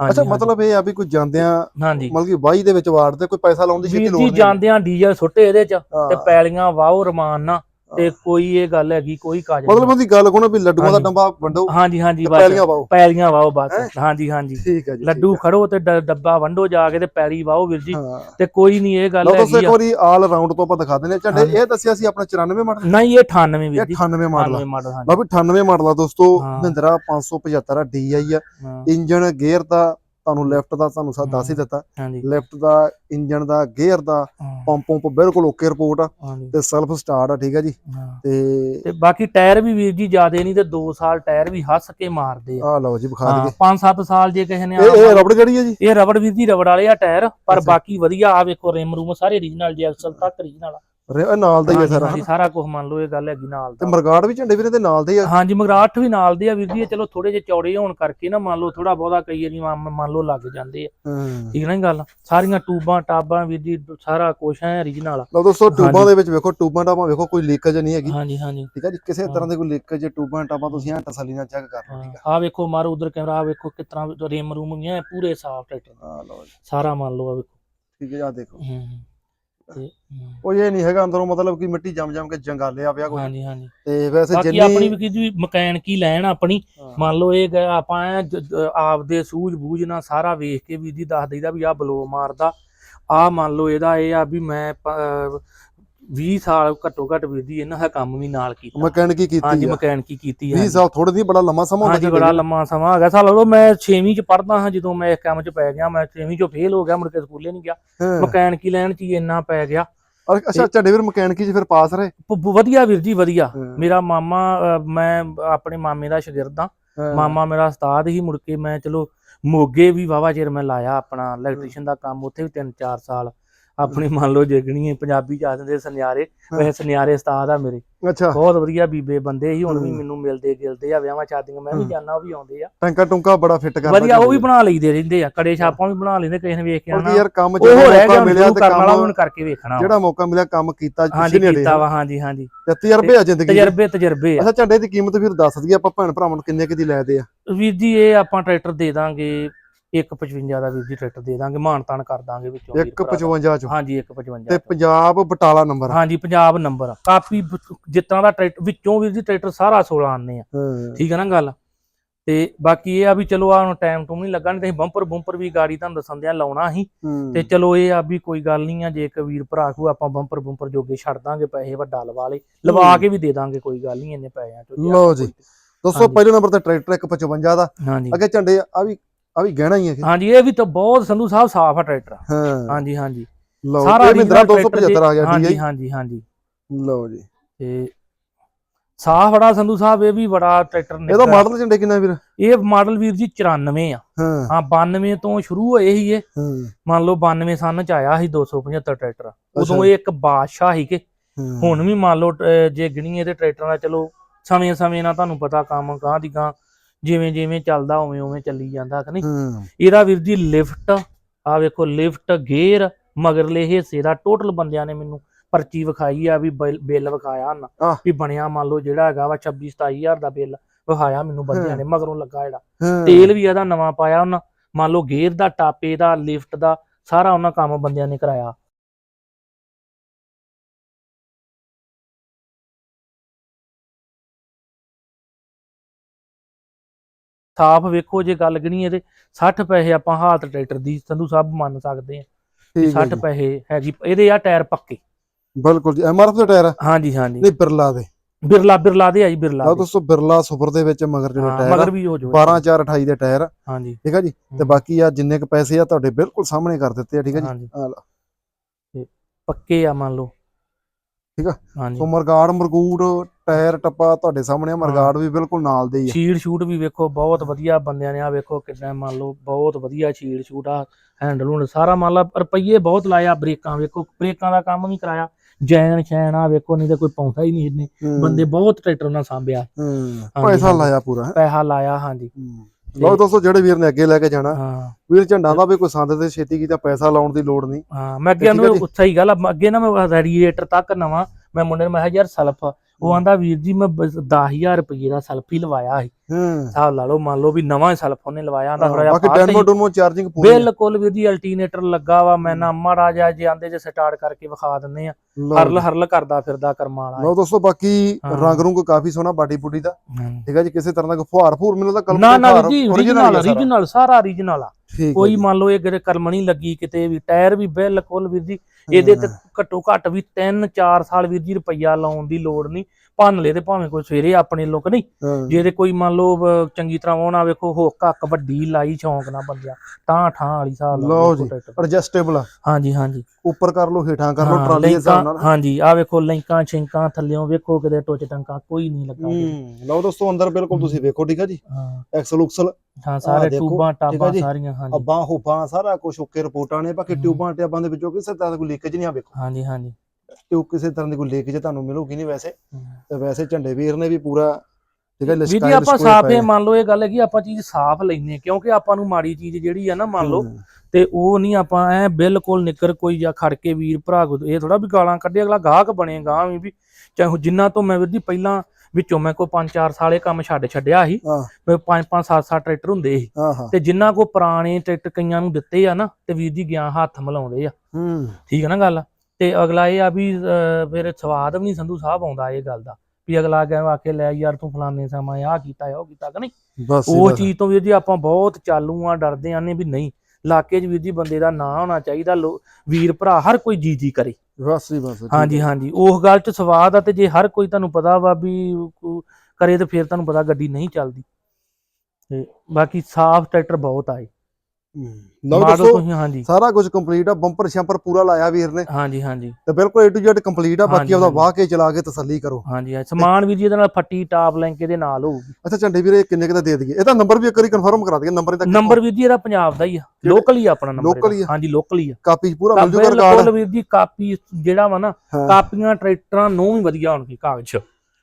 ਅੱਛਾ। ਮਤਲਬ ਇਹ ਆ ਵੀ ਕੋਈ ਜਾਂਦਿਆਂ ਹਾਂਜੀ ਮਤਲਬ ਕਿ ਵਾਹੀ ਦੇ ਵਿੱਚ ਵਾੜਦੇ ਕੋਈ ਪੈਸਾ ਲਾਉਣ ਦੀ ਛੇਤੀ ਲੋੜ ਜੀ ਨਹੀਂ ਜਾਂਦਿਆਂ ਡੀਜ਼ਲ ਸੁੱਟੇ ਇਹਦੇ ਚ ਤੇ। ਪੈਲੀਆਂ ਵਾਓ ਰਮਾਨ ਨਾ ਤੇ। ਕੋਈ ਇਹ ਗੱਲ ਹੈਗੀ ਕੋਈ ਕਾਜ ਮਤਲਬ ਉਹਦੀ ਗੱਲ ਕੋਣਾ ਵੀ ਲੱਡੂਆਂ ਦਾ। ਡੱਬਾ ਵੰਡੋ? ਹਾਂਜੀ ਹਾਂਜੀ ਬਸ। ਪੈਲੀਆਂ ਪਾਓ ਪੈਲੀਆਂ ਵਾਓ ਬਸ? ਹਾਂਜੀ ਹਾਂਜੀ। ਠੀਕ ਹੈ ਜੀ ਲੱਡੂ ਖੜੋ ਤੇ ਡੱਬਾ ਵੰਡੋ ਜਾ ਕੇ ਤੇ ਪੈਰੀ ਵਾਓ ਵੀਰ ਜੀ। ਤੇ ਕੋਈ ਨਹੀਂ ਇਹ ਗੱਲ ਲਓ ਹੈਗੀ ਇੱਕ ਆ। ਵਾਰੀ ਆਲ ਰਾਉਂਡ ਤੋਂ ਆਪਾਂ ਦਿਖਾ ਦਿੰਦੇ ਝੰਡੇ। ਇਹ ਦੱਸਿਆ ਸੀ ਆਪਣਾ 94 ਮਾਡਲ? ਨਹੀਂ ਇਹ 98 ਇਹ ਵੀਰ ਜੀ। 98 ਮਾਡਲ ਆ। 98 ਮਾਡਲ ਹਾਂਜੀ। ਲਓ ਵੀ 98 ਮਾਡਲ ਆ ਦੋਸਤੋ। ਮਹਿੰਦਰਾ 575 DI ਆ ਇੰਜਨ ਗੇਅਰ ਦਾ ਤੁਹਾਨੂੰ ਲੈਫਟ ਦਾ ਤੁਹਾਨੂੰ ਸਾ ਦੱਸ ਹੀ ਦਿੱਤਾ। ਲੈਫਟ ਦਾ ਇੰਜਨ ਦਾ ਗੇਅਰ ਦਾ ਪੰਪ ਪੰਪ ਬਿਲਕੁਲ ਓਕੇ ਰਿਪੋਰਟ ਆ। ਤੇ ਸੈਲਫ ਸਟਾਰਟ ਆ ਠੀਕ ਆ ਜੀ। ਤੇ ਤੇ ਬਾਕੀ ਟਾਇਰ ਵੀ ਵੀਰ ਜੀ ਜਿਆਦੇ ਨਹੀਂ ਤੇ 2 ਸਾਲ ਟਾਇਰ ਵੀ ਹੱਸ ਕੇ ਮਾਰਦੇ ਆ। ਆ ਲਓ ਜੀ ਵਿਖਾ ਦਈਏ। 5-7 ਸਾਲ ਜੇ ਕਿਸੇ ਨੇ ਇਹ ਰਬੜ ਜੜੀ ਹੈ ਜੀ? ਇਹ ਰਬੜ ਵੀਰ ਜੀ ਰਬੜ ਵਾਲੇ ਆ ਟਾਇਰ ਪਰ। ਬਾਕੀ ਵਧੀਆ ਆ ਵੇਖੋ ਰਿਮ ਰੂਮ ਸਾਰੇ ਰੀਜਨਲ ਜੇ ਅਕਸਲ ਤੱਕ ਰੀਜਨਲ ਆ। ਇਹ ਨਾਲ ਦਾ ਹੀ ਹੈ ਹਾਂਜੀ, ਸਾਰਾ ਹਾਂਜੀ, ਸਾਰਾ ਕੁਝ ਮੰਨ ਲਓ ਇਹ ਗੱਲ ਹੈਗੀ ਨਾਲ ਤੇ ਦਾ ਮਰਗਾੜ ਵੀ ਝੰਡੇ ਵੀਰੇ ਦੇ ਨਾਲ ਦੇ ਹੀ ਆ? ਹਾਂਜੀ ਮਗਰਾਟ ਵੀ ਨਾਲ ਦੇ ਆ ਵੀਰ ਜੀ ਇਹ ਚਲੋ ਥੋੜੇ ਜਿਹੇ ਚੌੜੇ ਹੋਣ ਕਰਕੇ ਨਾ ਮੰਨ ਲਓ ਥੋੜਾ ਬਹੁਤਾ ਕਈ ਵਾਰੀ ਮੰਨ ਮੰਨ ਲਓ ਲੱਗ ਜਾਂਦੇ ਆ। ਹਾਂ। ਠੀਕ ਨਾ ਇਹ ਗੱਲ? ਸਾਰੀਆਂ ਟੂਬਾਂ ਟਾਬਾਂ ਵੀਰ ਜੀ ਸਾਰਾ ਕੁਝ ਹੈ ਰੀਜਨਲ ਲਓ ਦੋਸਤੋ ਟੂਬਾਂ। ਦੇ ਵਿੱਚ ਵੇਖੋ ਟੂਬਾਂ ਟਾਬਾਂ ਵੇਖੋ ਕੋਈ ਲੀਕੇਜ ਨਹੀਂ ਹੈਗੀ। ਹਾਂਜੀ ਹਾਂਜੀ। ਠੀਕ ਹੈ ਜੀ ਕਿਸੇ। ਤਰ੍ਹਾਂ ਦੇ ਕੋਈ ਲੀਕੇਜ ਟੂਬਾਂ ਟਾਬਾਂ ਤੁਸੀਂ ਐ ਤਸੱਲੀ ਨਾਲ ਚੈੱਕ ਕਰ ਲਓ ਠੀਕ ਹੈ। ਆ ਵੇਖੋ ਮਾਰੋ ਉਧਰ ਕੈਮਰਾ ਆ ਵੇਖੋ ਕਿਸ ਤਰ੍ਹਾਂ ਰਿਮ ਰੂਮ ਵੀ ਹੈ ਪੂਰੇ ਸਾਫ਼ ਟਰੈਕਟਰ। ਆ ਲਓ ਜੀ। ਸਾਰਾ ਮੰਨ ਲਓ ਆ ਵੇਖੋ। ਠੀਕ ਹੈ ਆ ਦੇਖੋ। ਹੂੰ। ਤੇ ਉਹ ਇਹ ਨਹੀਂ ਹੈਗਾ ਅੰਦਰੋਂ ਮਤਲਬ ਕਿ ਮਿੱਟੀ ਜੰਮ ਜੰਮ ਕੇ ਜੰਗਾਲਿਆ ਪਿਆ ਕੋਈ। ਹਾਂਜੀ ਹਾਂਜੀ। ਤੇ ਵੈਸੇ ਬਾਕੀ ਆਪਣੀ ਜਿੰਨੀ ਵੀ ਕੀ ਮਕੈਨਿਕੀ ਲੈਣ ਆਪਣੀ। ਮੰਨ ਲਓ ਇਹ ਆਪਾਂ ਜ- ਆਪਦੇ ਸੂਝ ਬੂਝ ਨਾਲ ਸਾਰਾ ਵੇਖ ਕੇ ਵੀ ਜੀ ਦੱਸ ਦਈਦਾ ਵੀ ਆਹ ਬਲੋ ਮਾਰਦਾ। ਆ ਮੰਨ ਲਓ ਇਹਦਾ ਇਹ ਆ ਵੀ ਮੈਂ 20 ਸਾਲ ਘੱਟੋ ਘੱਟ ਵੀਰ ਜੀ ਇਹਨਾਂ ਦਾ ਕੰਮ ਵੀ ਨਾਲ ਕੀਤਾ। ਮਕੈਨਿਕੀ ਹਾਂਜੀ ਕੀਤੀ ਆ। ਮਕੈਨਿਕੀ ਕੀਤੀ 20 ਹੈ ਸਾਲ ਥੋੜੇ ਨਹੀਂ ਬੜਾ ਲੰਮਾ ਸਮਾਂ ਹੁੰਦਾ ਹਾਂਜੀ ਬੜਾ। ਲੰਮਾ ਸਮਾਂ ਹੋ ਗਿਆ ਸਾਲ ਉਹ ਮੈਂ 6ਵੀਂ ਚ ਪੜਦਾ ਹਾਂ ਜਦੋਂ ਮੈਂ ਇਸ ਕੰਮ ਚ ਪੈ ਗਿਆ ਮੈਂ 6ਵੀਂ ਚੋਂ ਫੇਲ ਹੋ ਗਿਆ ਮੁੜ ਕੇ ਸਕੂਲੇ ਨਹੀਂ ਗਿਆ। ਹਾਂ। ਮਕੈਨਿਕੀ ਲੈਣ ਚ ਹੀ ਇੰਨਾ ਪੈ ਗਿਆ। ਔਰ ਅੱਛਾ ਝੰਡੇ ਵੀਰ ਮਕੈਨਿਕੀ ਚ ਫਿਰ ਪਾਸ ਰਹੇ? ਪ- ਪ- ਵਧੀਆ ਵੀਰ ਜੀ ਵਧੀਆ। ਹਾਂ। ਮੇਰਾ ਮਾਮਾ ਅ, ਮੈਂ ਆਪਣੇ ਮਾਮੇ ਦਾ ਸ਼ਾਗਿਰਦ ਹਾਂ। ਹਾਂ। ਮਾਮਾ ਮੇਰਾ ਉਸਤਾਦ ਹੀ ਮੁੜ ਕੇ ਮੈਂ ਚਲੋ ਮੋਗੇ ਵੀ ਵਾਵਾ ਚਿਰ ਮੈਂ ਲਾਇਆ ਆਪਣਾ ਇਲੈਕਟ੍ਰੀਸ਼ੀਅਨ ਦਾ ਕੰਮ ਉੱਥੇ ਵੀ 3-4 ਸਾਲ। ਆਪਣੀ ਮੰਨ ਲਓ ਜਗਣੀ ਪੰਜਾਬੀ ਆ ਜਾਂਦੇ ਸੁਨਿਆਰੇ ਵੈਸੇ ਸੁਨਿਆਰੇ ਉਸਤਾਦ ਆ ਮੇਰੇ। ਅੱਛਾ। ਬਹੁਤ ਵਧੀਆ ਬੀਬੇ ਬੰਦੇ ਸੀ ਹੁਣ ਵੀ। ਮੈਨੂੰ ਮਿਲਦੇ ਗਿਲਦੇ ਆ ਵਿਆਹਾਂ ਸ਼ਾਦੀਆਂ ਮੈਂ ਵੀ। ਜਾਣਾ ਉਹ ਵੀ ਆਉਂਦੇ ਆ। ਟੈਂਕਾ ਟੁੰਕਾ ਬੜਾ ਫਿੱਟ ਕਰਦਾ ਵਧੀਆ ਉਹ ਵੀ ਬਣਾ ਲਈਦੇ ਰਹਿੰਦੇ ਆ ਕੜੇ ਛਾਪਾਂ ਵੀ ਬਣਾ ਲੈਂਦੇ ਕਿਸੇ ਨੇ ਵੇਖ ਕੇ ਆਉਣਾ। ਯਾਰ ਕੰਮ ਜਿਹੜਾ ਮੌਕਾ ਮਿਲਿਆ ਤੇ ਕੰਮ ਹੁਣ ਕਰਕੇ ਵੇਖਣਾ। ਜਿਹੜਾ ਮੌਕਾ ਮਿਲਿਆ ਕੰਮ ਕੀਤਾ ਪਿੱਛੇ ਨਹੀਂ ਕੀਤਾ ਵਾ ਹਾਂਜੀ ਹਾਂਜੀ। ਤੇ ਤਜਰਬੇ ਆ ਜ਼ਿੰਦਗੀ ਤਜਰਬੇ ਤਜਰਬੇ ਅੱਛਾ ਝੰਡੇ ਦੀ ਕੀਮਤ ਫਿਰ ਦੱਸ ਦਈਏ ਆਪਾਂ ਭੈਣ ਭਰਾਵਾਂ ਨੂੰ ਕਿੰਨੇ ਕੁ ਦੀ ਲੈਦੇ ਆ? ਵੀਰ ਜੀ ਇਹ ਆਪਾਂ ਟਰੈਕਟਰ ਦੇ ਦਾਂਗੇ। 155 ਦਾ ਵੀਰ ਜੀ ਟਰੈਕਟਰ ਦੇ ਦਾਂਗੇ ਮਾਨ ਤਾਨ ਕਰ ਦਾਂਗੇ ਵਿੱਚੋਂ ਵੀਰ ਭਰਾ ਦਾ। 155 ਚ ਹਾਂਜੀ 155 ਤੇ ਪੰਜਾਬ ਬਟਾਲਾ ਨੰਬਰ ਹਾਂਜੀ ਪੰਜਾਬ ਨੰਬਰ ਆ। ਕਾਪੀ ਤਰ੍ਹਾਂ ਦਾ ਟਰੈਕਟਰ ਵਿੱਚੋਂ ਵੀਰ ਜੀ ਟਰੈਕਟਰ ਸਾਰਾ 16 ਆਨੇ ਆ ਠੀਕ ਹੈ ਨਾ ਗੱਲ ਤੇ ਬਾਕੀ ਇਹ ਆ ਵੀ ਚਲੋ ਆ ਹੁਣ ਟਾਈਮ ਟੂਮ ਨਹੀਂ ਲੱਗਾ ਨਹੀਂ ਤੇ ਬੰਪਰ ਬੰਪਰ ਵੀ ਗਾੜੀ ਤੁਹਾਨੂੰ ਦੱਸਣ ਦਿਆਂ ਲਾਉਣਾ ਸੀ ਹੂੰ। ਤੇ ਚਲੋ ਇਹ ਆ ਵੀ ਕੋਈ ਗੱਲ ਨਹੀਂ ਆ ਜੇ ਇੱਕ ਵੀਰ ਭਰਾ ਕੋ ਆਪਾਂ ਬੰਪਰ ਬੰਪਰ ਜੋਗੇ ਛੱਡ ਦਾਂਗੇ ਪੈਸੇ ਵੱਡਾ ਲਵਾ ਲੇ ਲਵਾ। ਕੇ ਵੀ ਦੇ ਦਾਂਗੇ ਕੋਈ ਗੱਲ ਨਹੀਂ ਇੰਨੇ ਪੈਸਿਆਂ ਚੋਂ ਜੀ ਲਓ ਆਪਾਂ ਜੀ। ਕੋਈ- ਦੋਸਤੋ ਹਾਂਜੀ। ਪਹਿਲੇ ਨੰਬਰ ਤੇ ਟਰੈਕਟਰ 155 ਦਾ ਹਾਂਜੀ ਅੱਗੇ ਝੰਡੇ ਆ ਵੀ ਆ ਵੀ ਗਹਿਣਾ ਹੀ ਹੈ ਹਾਂਜੀ ਇਹ ਵੀ ਤਾਂ ਬਹੁਤ ਸੰਧੂ ਸਾਹਿਬ ਸਾਫ਼ ਆ ਟਰੈਕਟਰ। ਹਾਂ। ਹਾਂਜੀ ਹਾਂਜੀ। ਲਓ ਸਾਰਾ ਇਹ ਮਹਿੰਦਰਾ original tractor 275 ਆ ਗਿਆ ਹਾਂਜੀ ਡੀਆਈ ਹਾਂਜੀ ਹਾਂਜੀ ਲਓ ਜੀ। ਤੇ ਸਾਫ਼ ਬੜਾ ਸੰਧੂ ਸਾਹਿਬ ਇਹ ਵੀ ਬੜਾ ਟਰੈਕਟਰ ਇਹਦਾ ਨਿੱਘਾ। ਮਾਡਲ ਝੰਡੇ ਕਿੰਨਾ ਵੀਰ? ਇਹ ਮਾਡਲ ਵੀਰ ਜੀ 94 ਆ। ਹਾਂ। ਹਾਂ 92 ਤੋਂ ਸ਼ੁਰੂ ਹੋਏ ਸੀ ਇਹ। ਹਾਂ। ਮੰਨ ਲਓ 92 ਸਨ ਚ ਆਇਆ ਸੀ 275 ਟਰੈਕਟਰ। ਉਦੋਂ। ਇਹ ਇੱਕ ਬਾਦਸ਼ਾਹ ਸੀ ਕਿ। ਹਾਂ। ਹੁਣ ਵੀ ਮੰਨ ਲਓ ਜੇ ਗਿਣੀਏ ਤੇ ਟਰੈਕਟਰਾਂ ਦਾ ਚਲੋ ਸਮੇਂ ਸਮੇਂ ਨਾਲ ਤੁਹਾਨੂੰ ਪਤਾ ਕੰਮ ਗਾਂ ਦੀ ਗਾਂ ਜਿਵੇਂ ਜਿਵੇਂ ਚੱਲਦਾ ਉਵੇਂ ਉਵੇਂ ਚੱਲੀ ਜਾਂਦਾ ਕਿ ਨਹੀਂ ਹਾਂ ਇਹਦਾ ਵੀਰ ਜੀ ਲਿਫਟ ਆ ਵੇਖੋ ਲਿਫਟ ਗੇਅਰ ਮਗਰਲੇ ਹਿੱਸੇ ਦਾ ਟੋਟਲ ਬੰਦਿਆਂ ਨੇ ਮੈਨੂੰ ਪਰਚੀ ਵਿਖਾਈ ਆ ਵੀ ਬਿੱਲ ਬਿੱਲ ਵਿਖਾਇਆ ਨਾ ਆਹ। ਵੀ ਬਣਿਆ ਮੰਨ ਲਓ ਜਿਹੜਾ ਹੈਗਾ ਵਾ 26 27000 ਦਾ ਬਿੱਲ ਵਿਖਾਇਆ ਮੈਨੂੰ ਬੰਦਿਆਂ। ਨੇ ਮਗਰੋਂ ਲੱਗਾ ਜਿਹੜਾ ਹਾਂ। ਤੇਲ ਵੀ ਇਹਦਾ ਨਵਾਂ ਪਾਇਆ ਉਹਨਾਂ ਮੰਨ ਲਓ ਗੇਅਰ ਦਾ ਟਾਪੇ ਦਾ ਲਿਫਟ ਦਾ ਸਾਰਾ ਉਹਨਾਂ ਕੰਮ ਬੰਦਿਆਂ ਨੇ ਕਰਾਇਆ ਸਾਫ਼ ਵੇਖੋ ਜੇ ਗੱਲ ਗਣੀ ਇਹਦੇ 60 ਪੈਸੇ ਆਪਾਂ ਹਾਲਤ ਟਰੈਕਟਰ ਦੀ ਸੰਧੂ ਸਾਹਿਬ ਮੰਨ ਸਕਦੇ ਆ ਠੀਕ ਹੈ 60 ਜੀ। ਪੈਸੇ ਹੈਗੀ ਇਹਦੇ ਆ ਟਾਇਰ ਪੱਕੇ। ਬਿਲਕੁਲ ਜੀ ਐਮਆਰਐਫ ਦਾ ਟਾਇਰ ਆ? ਹਾਂਜੀ ਹਾਂਜੀ। ਨਹੀਂ ਬਿਰਲਾ ਦੇ। ਬਿਰਲਾ ਬਿਰਲਾ ਦੇ ਆਈ ਬਿਰਲਾ ਲਓ ਦੇ। ਦੋਸਤੋ ਬਿਰਲਾ ਸੁਪਰ ਦੇ ਵਿੱਚ ਮਗਰ ਜਿਹੜਾ ਟਾਇਰ ਮਗਰ ਆ ਵੀ ਹੋ ਜੋ 12 4 28 ਦੇ ਟਾਇਰ ਆ, ਹਾਂਜੀ। ਠੀਕ ਆ ਜੀ? ਤੇ। ਬਾਕੀ ਆ ਜਿੰਨੇ ਕ ਪੈਸੇ ਆ ਤੁਹਾਡੇ ਬਿਲਕੁਲ ਸਾਹਮਣੇ ਕਰ ਦਿੱਤੇ ਆ ਠੀਕ ਆ ਜੀ? ਆ ਪੱਕੇ ਆ ਮੰਨ ਲਓ। ਠੀਕ ਆ। ਸੋ ਮਰਗਾੜ ਮਰਗੂੜ ਟਾਇਰ ਟੱਪਾ ਤੁਹਾਡੇ ਸਾਹਮਣੇ ਆ ਮਰਗਾੜ ਵੀ ਬਿਲਕੁਲ ਨਾਲ ਦੇ ਹੀ ਆ ਸ਼ੀਟ ਸ਼ੂਟ ਵੀ ਵੇਖੋ ਬਹੁਤ ਵਧੀਆ ਬੰਦਿਆਂ ਨੇ ਆ ਵੇਖੋ ਕਿੰਨਾ ਮੰਨ ਲਓ ਬਹੁਤ ਵਧੀਆ ਸ਼ੀਟ ਸ਼ੂਟ ਆ ਹੈਂਡਲ ਹੁਣ ਸਾਰਾ ਮੰਨ ਲਾ ਰੁਪਈਏ ਬਹੁਤ ਲਾਇਆ ਬ੍ਰੇਕਾਂ ਵੇਖੋ ਬ੍ਰੇਕਾਂ ਦਾ ਕੰਮ ਵੀ ਕਰਾਇਆ ਜੈਨ ਸ਼ੈਨ ਆ ਵੇਖੋ ਨਹੀਂ ਤੇ ਕੋਈ ਪਾਉਂਦਾ ਹੀ ਨਹੀਂ ਇਹਨੇ ਬੰਦੇ ਬਹੁਤ ਟਰੈਕਟਰ ਨਾਲ ਸਾਂਭਿਆ ਪੈਸਾ। ਲਾਇਆ ਪੂਰਾ। ਪੈਸਾ ਲਾਇਆ ਹਾਂਜੀ। ਲਓ ਦੋਸਤੋ ਜਿਹੜੇ ਵੀਰ ਨੇ ਅੱਗੇ ਲੈ ਕੇ ਜਾਣਾ ਹਾਂ ਵੀਰ ਝੰਡਾ ਦਾ ਵੀ ਕੋਈ ਸੰਦ ਤੇ ਛੇਤੀ ਕੀਤਾ ਪੈਸਾ ਲਾਉਣ ਦੀ ਲੋੜ ਨਹੀਂ ਹਾਂ ਮੈਂ ਅੱਗੇ ਨੂੰ। ਸਹੀ ਗੱਲ ਆ ਅੱਗੇ ਨਾ ਮੈਂ ਰੈਡੀਏਟਰ ਤੱਕ ਨਵਾਂ ਮੈਂ ਮੁੰਡੇ ਨੂੰ ਮੈਂ ਕਿਹਾ ਯਾਰ ਸਲਫ ਉਹ ਆਂਦਾ ਵੀਰ ਜੀ ਮੈਂ 10000 ਰੁਪਏ ਦਾ ਸਲਫ ਲਵਾਇਆ ਸੀ ਹੂੰ ਹਿਸਾਬ ਲਾ ਲਓ ਮੰਨ ਲਓ ਵੀ ਨਵਾਂ ਸਲਫ ਉਹਨੇ ਲਵਾਇਆ ਆਂਦਾ ਥੋੜਾ ਜਿਹਾ ਬਾਕੀ ਡੈਨਮੋ। ਡੋਨਮੋ ਚਾਰਜਿੰਗ ਪੂਰੀ। ਬਿਲਕੁਲ ਵੀਰ ਜੀ ਅਲਟਰਨੇਟਰ ਲੱਗਾ ਵਾ ਮੈਂ ਨਾ ਮਾੜਾ ਜਿਹਾ ਜੇ ਆਂਦੇ ਜੇ ਸਟਾਰਟ ਕਰਕੇ ਵਿਖਾ ਦਿੰਨੇ ਆ ਹਰਲ। ਹਰਲ ਕਰਦਾ ਫਿਰਦਾ ਕਰਮਾਂ ਵਾਲਾ ਲਓ ਦੋਸਤੋ ਬਾਕੀ। ਰੰਗ ਰੁੰਗ ਕਾਫੀ ਸੋਹਣਾ ਬਾਡੀ ਬੁੱਡੀ ਦਾ। ਠੀਕ ਹੈ ਜੀ ਕਿਸੇ ਤਰ੍ਹਾਂ ਦਾ ਫੁਹਾਰ ਫੂਰ ਮੈਨੂੰ ਤਾਂ ਕਲਮ ਨਾ ਨਾ ਜੀ ਹੀ ਆ ਸਾਰਾ। origignal ਆ ਕੋਈ। ਮੰਨ ਲਓ ਇਹ ਕਿਤੇ ਕਲਮ ਨਹੀਂ ਲੱਗੀ ਕਿਤੇ ਵੀ ਟਾਇਰ ਵੀ ਬਿਲਕੁਲ ਵੀਰ ਜੀ ਇਹਦੇ ਤੇ ਘੱਟੋ ਘੱਟ ਵੀ 3-4 ਸਾਲ ਵੀਰ ਜੀ ਰੁਪਈਆ ਲਾਉਣ ਦੀ ਲੋੜ ਨਹੀਂ ਭੰਨ ਲੈ ਤੇ ਭਾਵੇਂ ਕੋਈ ਸਵੇਰੇ ਆਪਣੇ ਲੋਕ ਨਹੀਂ ਹਾਂ। ਜੇ ਤੇ ਕੋਈ ਮੰਨ ਲਓ ਅਹ, ਚੰਗੀ ਤਰ੍ਹਾਂ ਨਾ ਵੇਖੋ ਹੋ ਕੱਕ ਵੱਡੀ ਲਾਈ ਸ਼ੌਂਕ ਨਾ ਬੰਦਿਆ ਤਾਂ ਠਾਂ ਵਾਲੀ ਹਿਸਾਬ ਲਓ ਜੀ। ਟਰੈਕਟਰ। ਐਡਜਸਟੇਬਲ ਆ ਹਾਂਜੀ ਹਾਂਜੀ ਉੱਪਰ ਕਰ ਲਓ ਹੇਠਾਂ ਕਰ ਲਓ ਹਾਂ, ਟਰਾਲੀ ਦੇ ਹਿਸਾਬ ਲਿੰਕਾਂ- ਨਾਲ ਹਾਂਜੀ ਆ ਵੇਖੋ ਲਿੰਕਾਂ ਛਿੰਕਾਂ ਥੱਲਿਓਂ ਵੇਖੋ ਕਿਤੇ ਟੁੱਚ ਟੰਕਾ ਕੋਈ ਨਹੀਂ ਲੱਗਾ ਉਹਦੇ। ਹੂੰ ਲਓ ਦੋਸਤੋ ਅੰਦਰ ਬਿਲਕੁਲ ਤੁਸੀਂ ਵੇਖੋ ਠੀਕ ਹੈ ਜੀ ਹਾਂ ਐਕਸਲ ਉਕਸਲ ਹਾਂ ਸਾਰੇ ਦੇਖੋ, ਟੂਬਾਂ ਠੀਕ ਆ ਟਾਬਾਂ ਜੀ। ਸਾਰੀਆਂ ਹਾਂਜੀ ਅੱਬਾਂ ਹੁਬਾਂ ਸਾਰਾ ਕੁਝ ਓਕੇ ਰਿਪੋਰਟਾਂ ਨੇ ਬਾਕੀ ਹਮ। ਟਿਊਬਾਂ ਟਿਆਬਾਂ ਦੇ ਵਿੱਚੋਂ ਕਿਸੇ ਤਰ੍ਹਾਂ ਦਾ ਕੋਈ ਲੀਕੇਜ ਨਹੀਂ ਆ ਵੇਖੋ ਹਾਂਜੀ ਹਾਂਜੀ ਟਿਊਬ ਕਿਸੇ ਤਰ੍ਹਾਂ ਦੀ ਕੋਈ ਲੀਕੇਜ ਤੁਹਾਨੂੰ ਮਿਲੂਗੀ ਨਹੀਂ ਵੈਸੇ। ਤੇ ਵੈਸੇ ਝੰਡੇ ਵੀਰ ਨੇ ਵੀ ਪੂਰਾ ਠੀਕ ਹੈ ਵੀਰ ਜੀ ਲਿਸ਼ਕਾਇਆ ਆਪਾਂ ਲਿਸ਼ਕੋਇਆ ਸਾਫ਼ ਇਹ ਮੰਨ ਲਓ ਇਹ ਗੱਲ ਹੈ ਕਿ ਆਪਾਂ ਚੀਜ਼ ਸਾਫ਼ ਲੈਨੇ ਕਿਉਂਕਿ ਆਪਾਂ ਨੂੰ ਮਾੜੀ ਚੀਜ਼ ਜਿਹੜੀ ਆ ਨਾ ਮੰਨ ਲਓ ਤੇ ਉਹ ਨਹੀਂ ਆਪਾਂ ਐ ਬਿਲਕੁਲ ਨਿੱਕਰ ਕੋਈ ਜਾਂ ਖੜ ਕੇ ਵੀਰ ਭਰਾ ਕੋ ਇਹ ਥੋੜਾ ਵੀ ਗਾਲਾਂ ਕੱਢੇ ਅਗਲਾ ਗਾਹਕ ਬਣੇ ਗਾਂ ਵੀ ਵੀ ਚਾਹੇ ਜਿੰਨਾ ਤੋਂ ਮੈਂ ਵੀਰ ਜੀ ਪਹਿਲਾਂ ਵਿੱਚੋਂ ਮੈਂ ਕੋਈ 5-4 ਸਾਲੇ ਕੰਮ ਛੱਡ ਛੱਡਿਆ ਸੀ ਹਾਂ। 5-5 7-7 ਟਰੈਕਟਰ ਹੁੰਦੇ ਸੀ। ਹਾਂ ਹਾਂ। ਤੇ ਜਿੰਨਾ ਕੋ ਪੁਰਾਣੇ ਟਰੈਕਟਰ ਕਈਆਂ ਨੂੰ ਦਿੱਤੇ ਆ ਨਾ ਤੇ ਵੀਰ ਜੀ ਗਿਆ ਹੱਥ ਮਿਲਾਉਂਦੇ ਆ। ਹੂੰ ਠੀਕ ਹੈ ਨਾ ਗੱਲ? ਤੇ ਅਗਲਾ ਇਹ ਆ ਵੀ ਫਿਰ ਸਵਾਦ ਵੀ ਨਹੀਂ ਸੰਧੂ ਸਾਹਿਬ ਆਉਂਦਾ ਇਹ ਗੱਲ ਦਾ ਵੀ ਅਗਲਾ ਕਹਿ ਆ ਕੇ ਲੈ ਯਾਰ ਤੂੰ ਫਲਾਣੇ ਸਮਾਂ ਆਹ ਕੀਤਾ ਉਹ ਕੀਤਾ ਕਿ ਨਹੀਂ ਉਹ ਚੀਜ਼ ਤੋਂ ਵੀਰ ਜੀ ਆਪਾਂ ਬਹੁਤ ਚਾਲੂ ਆ ਡਰਦੇ ਆਨੇ ਵੀ ਨਹੀਂ ਇਲਾਕੇ 'ਚ ਵੀਰ ਜੀ ਬੰਦੇ ਦਾ ਨਾਂ ਹੋਣਾ ਚਾਹੀਦਾ ਵੀਰ ਭਰਾ ਹਰ ਕੋਈ ਜੀ ਜੀ ਕਰੇ ਬਸ ਜੀ ਬਸ ਹਾਂਜੀ। ਹਾਂਜੀ ਉਸ ਗੱਲ 'ਚ ਸਵਾਦ ਆ ਤੇ ਜੇ ਹਰ ਕੋਈ ਤੁਹਾਨੂੰ ਪਤਾ ਵਾ ਵੀ ਕਰੇ ਤੇ ਫਿਰ ਤੁਹਾਨੂੰ ਪਤਾ ਗੱਡੀ ਨਹੀਂ ਚੱਲਦੀ ਤੇ ਬਾਕੀ ਸਾਫ਼ ਟਰੈਕਟਰ ਬਹੁਤ ਆਏ। ਲਓ ਮਾਡਲ ਤੁਸੀਂ ਹਾਂਜੀ। ਸਾਰਾ ਕੁਝ ਕੰਪਲੀਟ ਆ ਬੰਪਰ ਸ਼ੰਪਰ ਪੂਰਾ ਲਾਇਆ ਵੀਰ ਨੇ। ਹਾਂਜੀ ਹਾਂਜੀ। ਤੇ ਬਿਲਕੁਲ A to Z ਕੰਪਲੀਟ ਆ ਬਾਕੀ ਹਾਂਜੀ, ਆਪਦਾ ਹਾਂਜੀ। ਵਾਹ ਕੇ ਚਲਾ ਕੇ ਤਸੱਲੀ ਕਰੋ। ਹਾਂਜੀ ਹਾਂਜੀ। ਸਮਾਨ ਵੀਰ ਜੀ ਇਹਦੇ ਨਾਲ ਫੱਟੀ ਟਾਪ ਲੈਂਕ ਇਹਦੇ ਨਾਲ ਹੋਊਗੀ ਅੱਛਾ ਝੰਡੇ ਵੀਰੇ ਕਿੰਨੇ ਕੁ ਦਾ ਦੇ ਦਈਏ? ਇਹਦਾ ਨੰਬਰ ਵੀ ਇੱਕ ਵਾਰੀ ਕਨਫਰਮ ਕਰਾ ਦਈਏ ਨੰਬਰ ਇਹਦਾ ਨੰਬਰ ਵੀਰ ਜੀ ਇਹਦਾ ਪੰਜਾਬ ਦਾ ਹੀ ਆ? ਲੋਕਲ ਹੀ ਆ ਆਪਣਾ ਨੰਬਰ Local ਹੀ ਆ? ਹਾਂਜੀ ਲੋਕਲ ਹੀ ਆ। ਕਾਪੀ ਪੂਰਾ ਮਿਲ ਜੂਗਾ ਬਿਲਕੁਲ ਰਿਕਾਰਡ ਵੀਰ ਜੀ ਕਾਪੀ ਜਿਹੜਾ ਵਾ ਨਾ ਹਾਂ। ਕਾਪੀਆਂ ਟਰੈਕਟਰਾਂ ਨੂੰ ਵੀ ਵਧੀਆ ਹੋਣਗੇ ਕਾਗਜ਼।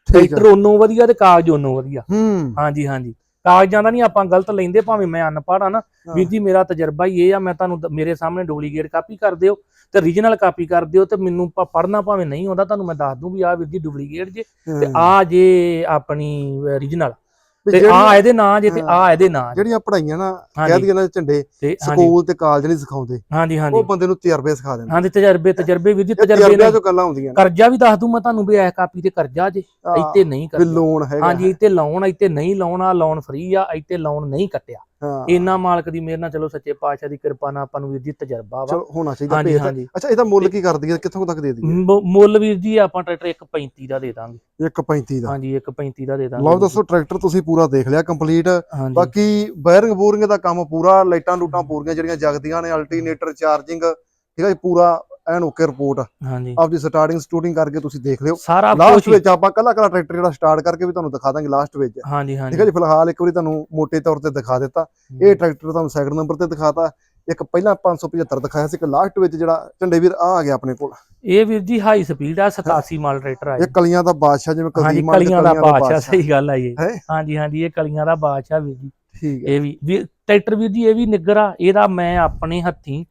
ਠੀਕ ਟਰੈਕਟਰ ਉਹਨੂੰ ਵਧੀਆ ਤੇ ਕਾਗਜ਼ ਉਹਨੂੰ ਵਧੀਆ। ਹੂੰ। ਹਾਂਜੀ ਹਾਂਜੀ। ਕਾਗਜ਼ਾਂ ਦਾ ਨਹੀਂ ਆਪਾਂ ਗਲਤ ਲੈਂਦੇ ਭਾਵੇਂ ਮੈਂ ਅਨਪੜ੍ਹ ਆ ਨਾ। ਵੀਰ ਜੀ ਮੇਰਾ ਤਜਰਬਾ ਹੀ ਇਹ ਆ ਮੈਂ ਤੁਹਾਨੂੰ ਮੇਰੇ ਸਾਹਮਣੇ ਡੁਪਲੀਕੇਟ ਕਾਪੀ ਕਰ ਦਿਓ ਤੇ ਰੀਜਨਲ ਕਾਪੀ ਕਰ ਦਿਓ ਤੇ ਮੈਨੂੰ ਪੜਨਾ ਭਾਵੇਂ ਨਹੀਂ ਆਉਂਦਾ ਤੁਹਾਨੂੰ ਮੈਂ ਦੱਸ ਦੂੰ ਵੀ ਆਹ ਵੀਰ ਜੀ ਡੁਪਲੀਕੇਟ ਜੇ ਤੇ ਹੂੰ। ਆ ਜੇ ਆਪਣੀ ਰੀਜਨਲ ਤੇ ਆ ਇਹਦੇ ਨਾਂ ਜੇ ਤੇ ਆ ਇਹਦੇ ਨਾਂ ਜੇ। ਜਿਹੜੀਆਂ ਪੜਾਈਆਂ ਨਾ ਕਹਿ ਦਈਏ ਨਾ ਝੰਡੇ ਸਕੂਲ ਤੇ ਕਾਲਜ ਨਹੀਂ ਸਿਖਾਉਂਦੇ। ਹਾਂਜੀ ਹਾਂਜੀ। ਉਹ ਬੰਦੇ ਨੂੰ ਤਜਰਬੇ ਸਿਖਾ ਦਿੰਦੇ ਹਾਂਜੀ ਤਜਰਬੇ ਤਜਰਬੇ ਵੀਰ ਜੀ ਇਹ ਤਜਰਬੇ ਤਜਰਬਿਆਂ ਨੇ ਚੋਂ ਗੱਲਾਂ ਹੁੰਦੀਆਂ ਕਰਜ਼ਾ ਵੀ ਦੱਸ ਦੂੰ ਮੈਂ ਤੁਹਾਨੂੰ ਵੀ ਐ ਕਾਪੀ ਤੇ ਕਰਜ਼ਾ ਜੇ ਇੱਥੇ ਨਹੀਂ ਵੀ ਕਰਜ਼ਾ ਲੋਨ ਹੈਗਾ। ਹਾਂਜੀ ਇੱਥੇ ਲਾਉਣ ਇੱਥੇ ਨਹੀਂ ਲਾਉਣਾ ਲੋਨ ਫ੍ਰੀ ਆ ਇੱਥੇ ਲੋਨ ਨਹੀਂ ਕੱਟਿਆ। ਹਾਂ। ਇੰਨਾ ਮਾਲਕ ਦੀ ਮਿਹਰ ਨਾਲ ਚਲੋ ਸੱਚੇ ਪਾਤਸ਼ਾਹ ਦੀ ਕਿਰਪਾ ਨਾਲ ਆਪਾਂ ਨੂੰ ਵੀਰ ਜੀ ਤਜਰਬਾ ਵਾ। ਚਲੋ ਹੋਣਾ ਚਾਹੀਦਾ ਹਾਂਜੀ। ਹਾਂਜੀ। ਅੱਛਾ ਇਹਦਾ ਮੁੱਲ ਕੀ ਕਰਦੀ ਹੈ? ਕਿੱਥੋਂ ਤੱਕ ਦੇ ਦਈਏ? ਮੁ- ਮੁੱਲ ਵੀਰ ਜੀ ਆਪਾਂ ਟਰੈਕਟਰ 1.35 ਦਾ ਦੇ ਦਾਂਗੇ। 1.35 ਦਾ। ਹਾਂਜੀ 1.35 ਦਾ ਦੇ ਦਾਂਗੇ ਲਓ ਵੀਰ ਜੀ। ਦੋਸਤੋ ਟਰੈਕਟਰ ਤੁਸੀਂ ਪੂਰਾ ਦੇਖ ਲਿਆ ਕੰਪਲੀਟ। ਹਾਂਜੀ। ਬਾਕੀ ਵਾਇਰਿੰਗ ਬੂਰਿੰਗ ਦਾ ਕੰਮ ਪੂਰਾ ਲਾਈਟਾਂ ਲੂਟਾਂ ਪੂਰੀਆਂ ਜਿਹੜੀਆਂ ਜਗਦੀਆਂ ਨੇ ਅਲਟਰਨੇਟਰ ਚਾਰਜਿੰਗ ਠੀਕ ਹੈ ਜੀ ਪੂਰਾ ਐਨ ਓਕੇ ਰਿਪੋਰਟ ਹਾਂਜੀ। ਆਪਦੀ ਸਟਾਰਟਿੰਗ ਸਟੂਡਿੰਗ ਕਰਕੇ ਤੁਸੀਂ ਦੇਖ ਲਿਓ। ਸਾਰਾ ਲਾਸਟ ਵਿੱਚ ਆਪਾਂ ਕੱਲਾ ਕੱਲਾ ਟਰੈਕਟਰ ਜਿਹੜਾ ਸਟਾਰਟ ਕਰਕੇ ਵੀ ਤੁਹਾਨੂੰ ਦਿਖਾ ਦਾਂਗੇ ਲਾਸਟ ਵਿੱਚ। ਹਾਂਜੀ ਠੀਕ ਹੈ ਹਾਂਜੀ ਜੀ ਫਿਲਹਾਲ ਇੱਕ ਵਾਰੀ ਤੁਹਾਨੂੰ ਮੋٹے ਤੌਰ ਤੇ ਦਿਖਾ ਦਿੱਤਾ। ਇਹ ਟਰੈਕਟਰ ਤੁਹਾਨੂੰ ਸੈਕਿੰਡ ਨੰਬਰ ਤੇ ਦਿਖਾਤਾ। ਇੱਕ ਪਹਿਲਾਂ 575 ਦਿਖਾਇਆ ਸੀ ਇੱਕ ਲਾਸਟ ਵਿੱਚ ਜਿਹੜਾ ਝੰਡੇ ਵੀਰ ਆ ਆ ਗਿਆ ਆਪਣੇ ਕੋਲ। ਇਹ ਵੀਰ ਜੀ ਹਾਈ ਸਪੀਡ ਆ 87 ਮਾਲ ਟਰੈਕਟਰ ਆ ਇਹ ਕਲੀਆਂ ਦਾ ਬਾਦਸ਼ਾਹ ਜਿਵੇਂ ਹਾਂਜੀ ਕਦੀਮਾਂ ਦੇ ਕਲੀਆਂ ਦਾ ਬਾਦਸ਼ਾਹ ਸਹੀ ਗੱਲ ਆ ਇਹ? ਹਾਂਜੀ ਹਾਂਜੀ ਇਹ ਕਲੀਆਂ ਦਾ ਬਾਦਸ਼ਾਹ ਵੀਰ ਜੀ। ਠੀਕ ਹੈ। ਇਹ ਵੀ ਵੀ ਟਰੈਕਟਰ ਵੀਰ ਜੀ ਇਹ ਵੀ ਨਿੱਗਰ ਆ। ਇਹਦਾ ਮੈਂ ਆਪਣੇ ਹੱਥੀਂ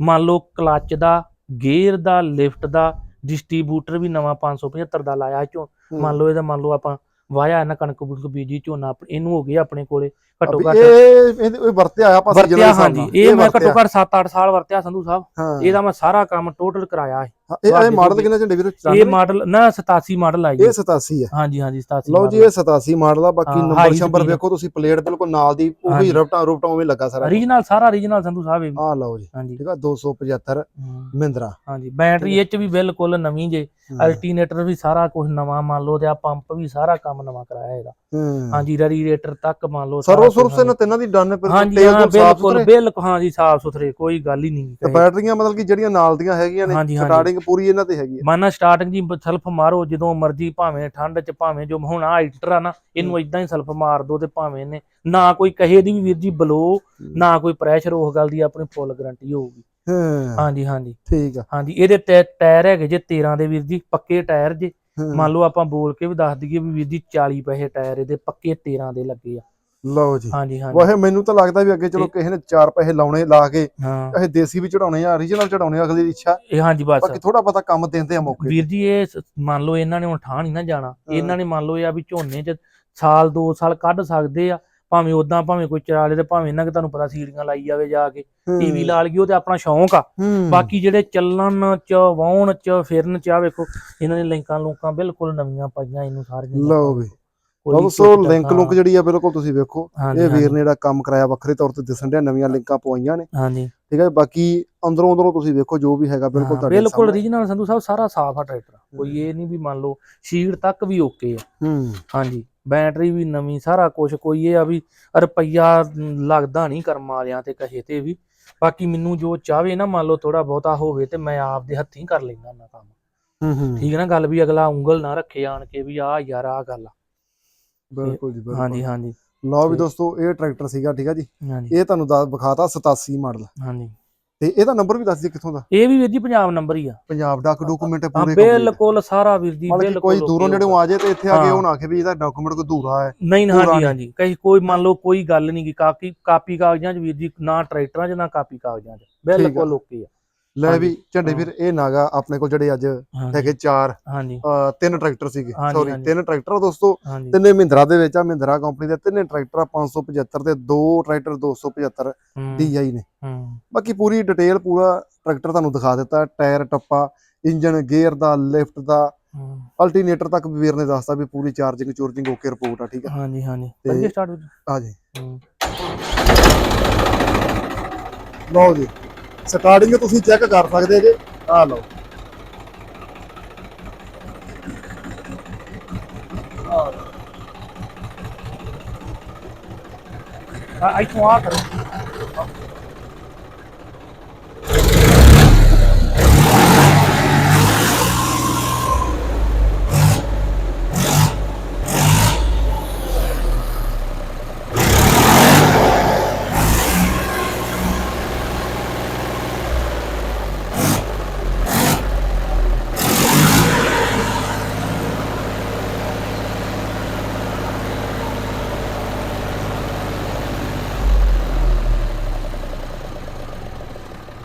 ਮੰਨ ਲਓ ਕਲੱਚ ਦਾ ਗੇਅਰ ਦਾ ਲਿਫਟ ਦਾ ਡਿਸਟ੍ਰੀਬਿਊਟਰ ਵੀ ਨਵਾਂ 575 ਦਾ ਲਾਇਆ ਚੋ। ਮੰਨ ਲਓ ਇਹਦਾ ਮੰਨ ਲਓ ਆਪਾਂ ਵਾਇਆ ਇਹਨਾਂ ਕਣਕ ਬੀਜੀ ਝੋਨਾ ਇਹਨੂੰ ਹੋ ਗਿਆ ਆਪਣੇ ਕੋਲੇ ਘੱਟੋ ਅਭੀ ਘੱਟ। ਇਹ ਇਹ ਇਹ ਵਰਤਿਆ ਆ ਆਪਾਂ ਹਾਂਜੀ। ਨਾਲ। ਇਹ ਮੈਂ ਵਰਤਿਆ। ਘੱਟੋ ਘੱਟ 7-8 ਸਾਲ ਵਰਤਿਆ ਸੰਧੂ ਸਾਹਿਬ। ਹਾਂ। ਇਹਦਾ ਮੈਂ ਸਾਰਾ ਕੰਮ ਟੋਟਲ ਕਰਾਇਆ ਹੈ ਹਾਂ, ਇਹ ਇਹ ਤੁਹਾਡੇ ਮਾਡਲ ਕੋਲ ਕਿੰਨਾ ਝੰਡੇ ਵੀਰ? ਇਹ ਮਾਡਲ ਨਾ 87 ਮਾਡਲ ਆ ਜੀ। ਇਹ 87 ਹੈ ਹਾਂਜੀ ਹਾਂਜੀ 87 ਲਓ ਜੀ ਇਹ 87 ਮਾਡਲ ਆ ਬਾਕੀ ਹਾਂ, ਨੰਬਰ high ਸ਼ੰਬਰ speed। ਵੇਖੋ ਤੁਸੀਂ ਪਲੇਟ ਬਿਲਕੁਲ ਨਾਲ ਦੀ ਉਹ ਵੀ ਹਾਂਜੀ। ਰਫਟਾਂ ਰੂਪਟਾਂ ਉਵੇਂ ਲੱਗਾ ਸਾਰਾ। ਰੀਜਨਲ ਸਾਰਾ ਰੀਜਨਲ ਸੰਧੂ ਸਾਹਿਬ। ਆ ਲਓ ਜੀ ਹਾਂਜੀ। ਠੀਕ ਆ 275 ਹਮ, ਮਹਿੰਦਰਾ। ਹਾਂਜੀ ਬੈਟਰੀ ਇਹ ਚ ਵੀ ਬਿਲਕੁਲ ਨਵੀਂ ਜੇ। ਅਲਟਰਨੇਟਰ ਵੀ ਸਾਰਾ ਕੁਝ ਨਵਾਂ ਮੰਨ ਲਓ ਤੇ ਆ ਪੰਪ ਵੀ ਸਾਰਾ ਕੰਮ ਨਵਾਂ ਕਰਾਇਆ ਇਹਦਾ। ਹਾਂਜੀ ਰੈਡੀਏਟਰ ਤੱਕ ਮੰਨ ਲਓ ਸਾਰਾ ਸਰਵ ਕੁਛ, ਸੁਰਸ ਇਹਨਾਂ ਤਿੰਨਾਂ ਦੀ ਡਨ ਪਰ ਹਾਂਜੀ ਹਾਂ ਬਿਲਕੁਲ ਸੁਥਰੇ। ਬਿਲਕੁਲ ਹਾਂਜੀ ਸਾਫ਼ ਸੁਥਰੇ ਕੋਈ ਗੱਲ ਹੀ ਨਹੀਂ ਤੇ ਬੈਟਰੀਆਂ ਮਤਲਬ ਕਿ ਜਿਹੜੀਆਂ ਨਾਲ ਦੀਆਂ ਹੈਗੀਆਂ ਨੇ। ਸਟਾਰਟਿੰਗ ਪੂਰੀ ਇਹਨਾਂ ਤੇ ਹੈਗੀ ਹੈ। ਮਾਨਾ ਸਟਾਰਟਿੰਗ ਜੀ ਸੈਲਫ ਮਾਰੋ ਜਦੋਂ ਮਰਜ਼ੀ ਭਾਵੇਂ ਠੰਡ ਚ ਭਾਵੇਂ ਜੋ ਹੁਣ ਆ ਹੀਟਰ ਆ ਨਾ ਇਹਨੂੰ ਇਦਾਂ ਹੀ ਸੈਲਫ ਮਾਰ ਦੋ ਤੇ ਭਾਵੇਂ ਨੇ ਨਾ ਕੋਈ ਕਹੇ ਦੀ ਵੀ ਵੀਰ ਜੀ ਬਲੋ ਨਾ ਕੋਈ ਪ੍ਰੈਸ਼ਰ ਉਸ ਗੱਲ ਦੀ ਆਪਣੀ ਫੁੱਲ ਗਾਰੰਟੀ ਹੋਊਗੀ। ਹਾਂ। ਹਾਂਜੀ ਹਾਂਜੀ। ਠੀਕ ਆ। ਹਾਂਜੀ ਇਹਦੇ ਟਾਇਰ ਹੈਗੇ ਜੇ 13 ਦੇ ਵੀਰ ਜੀ ਪੱਕੇ ਟਾਇਰ ਜੇ। ਹਾਂ। ਮੰਨ ਲਓ ਆਪਾਂ ਬੋਲ ਕੇ ਵੀ ਦੱਸ ਦਈਏ ਵੀ ਵੀਰ ਜੀ 40 ਪੈਸੇ ਟਾਇਰ ਇਹਦੇ ਪੱਕੇ 13 ਦੇ ਲੱਗੇ ਆ। ਲਓ ਜੀ। ਹਾਂਜੀ ਹਾਂਜੀ। ਵਾਹੇ ਮੈਨੂੰ ਤਾਂ ਲੱਗਦਾ ਵੀ ਅੱਗੇ ਚਲੋ ਕਿਸੇ ਨੇ ਚਾਰ ਪੈਸੇ ਲਾਉਣੇ ਲਾ ਕੇ ਹਾਂ। ਇਹ ਦੇਸੀ ਵੀ ਚੜਾਉਣੇ ਆ origignal ਚੜਾਉਣੇ ਅਗਲੀ ਦੀ ਇੱਛਾ। ਇਹ ਹਾਂਜੀ ਬਸ। ਬਾਕੀ ਥੋੜਾ ਪਤਾ ਕੰਮ ਦਿੰਦੇ ਆ ਮੌਕੇ ਵੀਰ ਜੀ ਇਹ ਮੰਨ ਲਓ ਇਹਨਾਂ ਨੇ ਹੁਣ ਠਾਹ ਨਹੀਂ ਨਾ ਜਾਣਾ। ਇਹਨਾਂ ਨੇ ਮੰਨ ਲਓ ਇਹ ਆ ਵੀ ਝੋਨੇ 'ਚ ਸਾਲ ਦੋ ਸਾਲ ਕੱਢ ਸਕਦੇ ਆ। ਭਾਵੇਂ ਉਦਾਂ ਭਾਵੇਂ ਕੋਈ ਚਰਾ ਲੇ ਤੇ ਭਾਵੇਂ ਇਹਨਾਂ ਕਿ ਤੁਹਾਨੂੰ ਪਤਾ ਸੀੜੀਆਂ ਲਾਈ ਜਾਵੇ ਜਾ ਕੇ। ਟੀਵੀ ਲਾ ਲਈਏ ਉਹ ਤੇ ਆਪਣਾ ਸ਼ੌਂਕ ਆ। ਬਾਕੀ ਜਿਹੜੇ ਚੱਲਣ ਚ ਵਾਉਣ ਚ ਫਿਰਨ ਚ ਆ ਵੇਖੋ ਇਹਨਾਂ ਨੇ ਲਿੰਕਾਂ ਲੁੰਕਾਂ ਬਿਲਕੁਲ ਨਵੀਆਂ ਪਾਈਆਂ ਇਹਨੂੰ ਸਾਰੀਆਂ ਲਓ ਵੀ। ਕੋਈ ਦੋਸਤੋ ਲਿੰਕ ਲੁੰਕ ਜਿਹੜੀ ਆ ਬਿਲਕੁਲ ਤੁਸੀਂ ਵੇਖੋ। ਇਹ ਵੀਰ ਨੇ ਜਿਹੜਾ ਕੰਮ ਕਰਾਇਆ ਵੱਖਰੇ ਤੌਰ ਤੇ ਦਿਸਣ ਡਿਆ ਨਵੀਆਂ ਲਿੰਕਾਂ ਪਵਾਈਆਂ ਨੇ। ਹਾਂਜੀ। ਠੀਕ ਹੈ ਬਾਕੀ ਅੰਦਰੋਂ ਅੰਦਰੋਂ ਤੁਸੀਂ ਵੇਖੋ ਜੋ ਵੀ ਹੈਗਾ ਬਿਲਕੁਲ ਤੁਹਾਡੇ ਬਿਲਕੁਲ ਸਾਹਮਣੇ। ਰੀਜਨਲ ਸੰਧੂ ਸਾਹਿਬ ਸਾਰਾ ਸਾਫ਼ ਆ ਟਰੈਕਟਰ ਕੋਈ ਇਹ ਨਹੀਂ ਵੀ ਮੰਨ ਲਓ ਸ਼ੀਟ ਤੱਕ ਵੀ ਓਕੇ ਆ। ਹੂੰ। ਹਾਂਜੀ ਬੈਟਰੀ ਵੀ ਨਵੀਂ ਸਾਰਾ ਕੁਝ ਕੋਈ ਇਹ ਆ ਵੀ ਰੁਪਈਆ ਲੱਗਦਾ ਨਹੀਂ ਕਰਮ ਵਾਲਿਆਂ ਤੇ ਕਹੇ ਤੇ ਵੀ। ਬਾਕੀ ਮੈਨੂੰ ਜੋ ਚਾਹਵੇ ਨਾ ਮੰਨ ਲਓ ਥੋੜਾ ਬਹੁਤਾ ਹੋਵੇ ਤੇ ਮੈਂ ਆਪਦੇ ਹੱਥੀਂ ਕਰ ਲੈਂਦਾ ਨਾ ਕੰਮ। ਹੂੰ ਹੂੰ। ਠੀਕ ਹੈ ਨਾ ਗੱਲ ਵੀ ਅਗਲਾ ਉਂਗਲ ਨਾ ਰੱਖੇ ਆਣ ਕੇ ਵੀ ਆ ਯਾਰ ਆ ਗੱਲ ਆ। ਬਿਲਕੁਲ ਜੀ ਬਿਲਕੁਲ। ਹਾਂਜੀ ਹਾਂਜੀ। ਲਓ ਵੀ। ਦੋਸਤੋ ਇਹ ਟਰੈਕਟਰ ਸੀਗਾ ਠੀਕ ਆ ਜੀ? ਇਹ ਤੁਹਾਨੂੰ ਦੱਸ ਵਿਖਾਤਾ 87 ਮਾਡਲ। ਹਾਂਜੀ। ਤੇ ਇਹਦਾ ਨੰਬਰ ਵੀ ਦੱਸ ਦਿਓ ਕਿੱਥੋਂ ਦਾ? ਇਹ ਵੀ ਵੀਰ ਜੀ ਪੰਜਾਬ ਨੰਬਰ ਹੀ ਆ। ਪੰਜਾਬ ਡਾਕ ਡਾਕੂਮੈਂਟ ਪੂਰੇ। ਬਿਲਕੁਲ ਸਾਰਾ ਵੀਰ ਜੀ ਕਿ ਬਿਲਕੁਲ ਕੋਈ ਦੂਰੋਂ ਨੇੜੋਂ ਆ ਜਾਏ ਤੇ ਇੱਥੇ ਆ ਕੇ। ਉਹ ਨਾ ਆਖੇ ਵੀ ਇਹਦਾ ਡਾਕੂਮੈਂਟ ਕੋਈ ਦੂਰਾ ਹੈ ਨਹੀਂ ਹਾਂਜੀ। ਹਾਂਜੀ। ਕਈ ਕੋਈ ਮੰਨ ਲਓ ਕੋਈ ਗੱਲ ਨਹੀਂ ਗੀ ਕਾਪੀ ਕਾਪੀ ਕਾਗਜ਼ਾਂ 'ਚ ਵੀਰ ਜੀ ਨਾ ਟਰੈਕਟਰਾਂ 'ਚ ਨਾ ਕਾਪੀ ਕਾਗਜ਼ਾਂ 'ਚ। ਬਿਲਕੁਲ ਓਕੇ ਆ। ਲੈ ਹਾਂਜੀ। ਵੀ ਝੰਡੇ ਹਾਂ। ਵੀਰ ਇਹ ਨਾਗਾ ਆਪਣੇ ਕੋਲ ਜਿਹੜੇ ਅੱਜ ਹਾਂਜੀ। ਹੈਗੇ ਚਾਰ ਹਾਂਜੀ। ਤਿੰਨ ਟਰੈਕਟਰ ਸੀਗੇ। ਹਾਂਜੀ, ਸੌਰੀ ਹਾਂਜੀ। ਤਿੰਨ ਟਰੈਕਟਰ ਦੋਸਤੋ। ਹਾਂਜੀ। ਤਿੰਨੇ ਮਹਿੰਦਰਾ ਦੇ ਵਿੱਚ ਆ ਮਹਿੰਦਰਾ ਕੰਪਨੀ ਦੇ ਤਿੰਨੇ ਟਰੈਕਟਰ ਆ 575 ਤੇ ਦੋ ਟਰੈਕਟਰ 275 ਹੂੰ, DI ਨੇ। ਹੂੰ। ਬਾਕੀ ਪੂਰੀ ਡਿਟੇਲ ਪੂਰਾ ਟਰੈਕਟਰ ਤੁਹਾਨੂੰ ਦਿਖਾ ਦਿੱਤਾ। ਟਾਇਰ ਟੱਪਾ ਇੰਜਨ ਗੇਅਰ ਦਾ ਲਿਫਟ ਦਾ ਹੂੰ। ਅਲਟਰਨੇਟਰ ਤੱਕ ਵੀ ਵੀਰ ਨੇ ਦੱਸਤਾ ਵੀ ਪੂਰੀ ਚਾਰਜਿੰਗ ਚੂਰਜਿੰਗ ਓਕੇ ਰਿਪੋਰਟ ਆ ਠੀਕ ਆ। ਹਾਂਜੀ ਹਾਂਜੀ। ਕਰੀਏ ਸਟਾਰਟ ਆ ਜੀ। ਹੂੰ। ਲਓ ਜੀ। ਸਟਾਰਟਿੰਗ ਤੁਸੀਂ ਚੈੱਕ ਕਰ ਸਕਦੇ ਜੇ। ਆ ਲਓ। ਆ ਇੱਥੋਂ ਆ ਕਰੋ।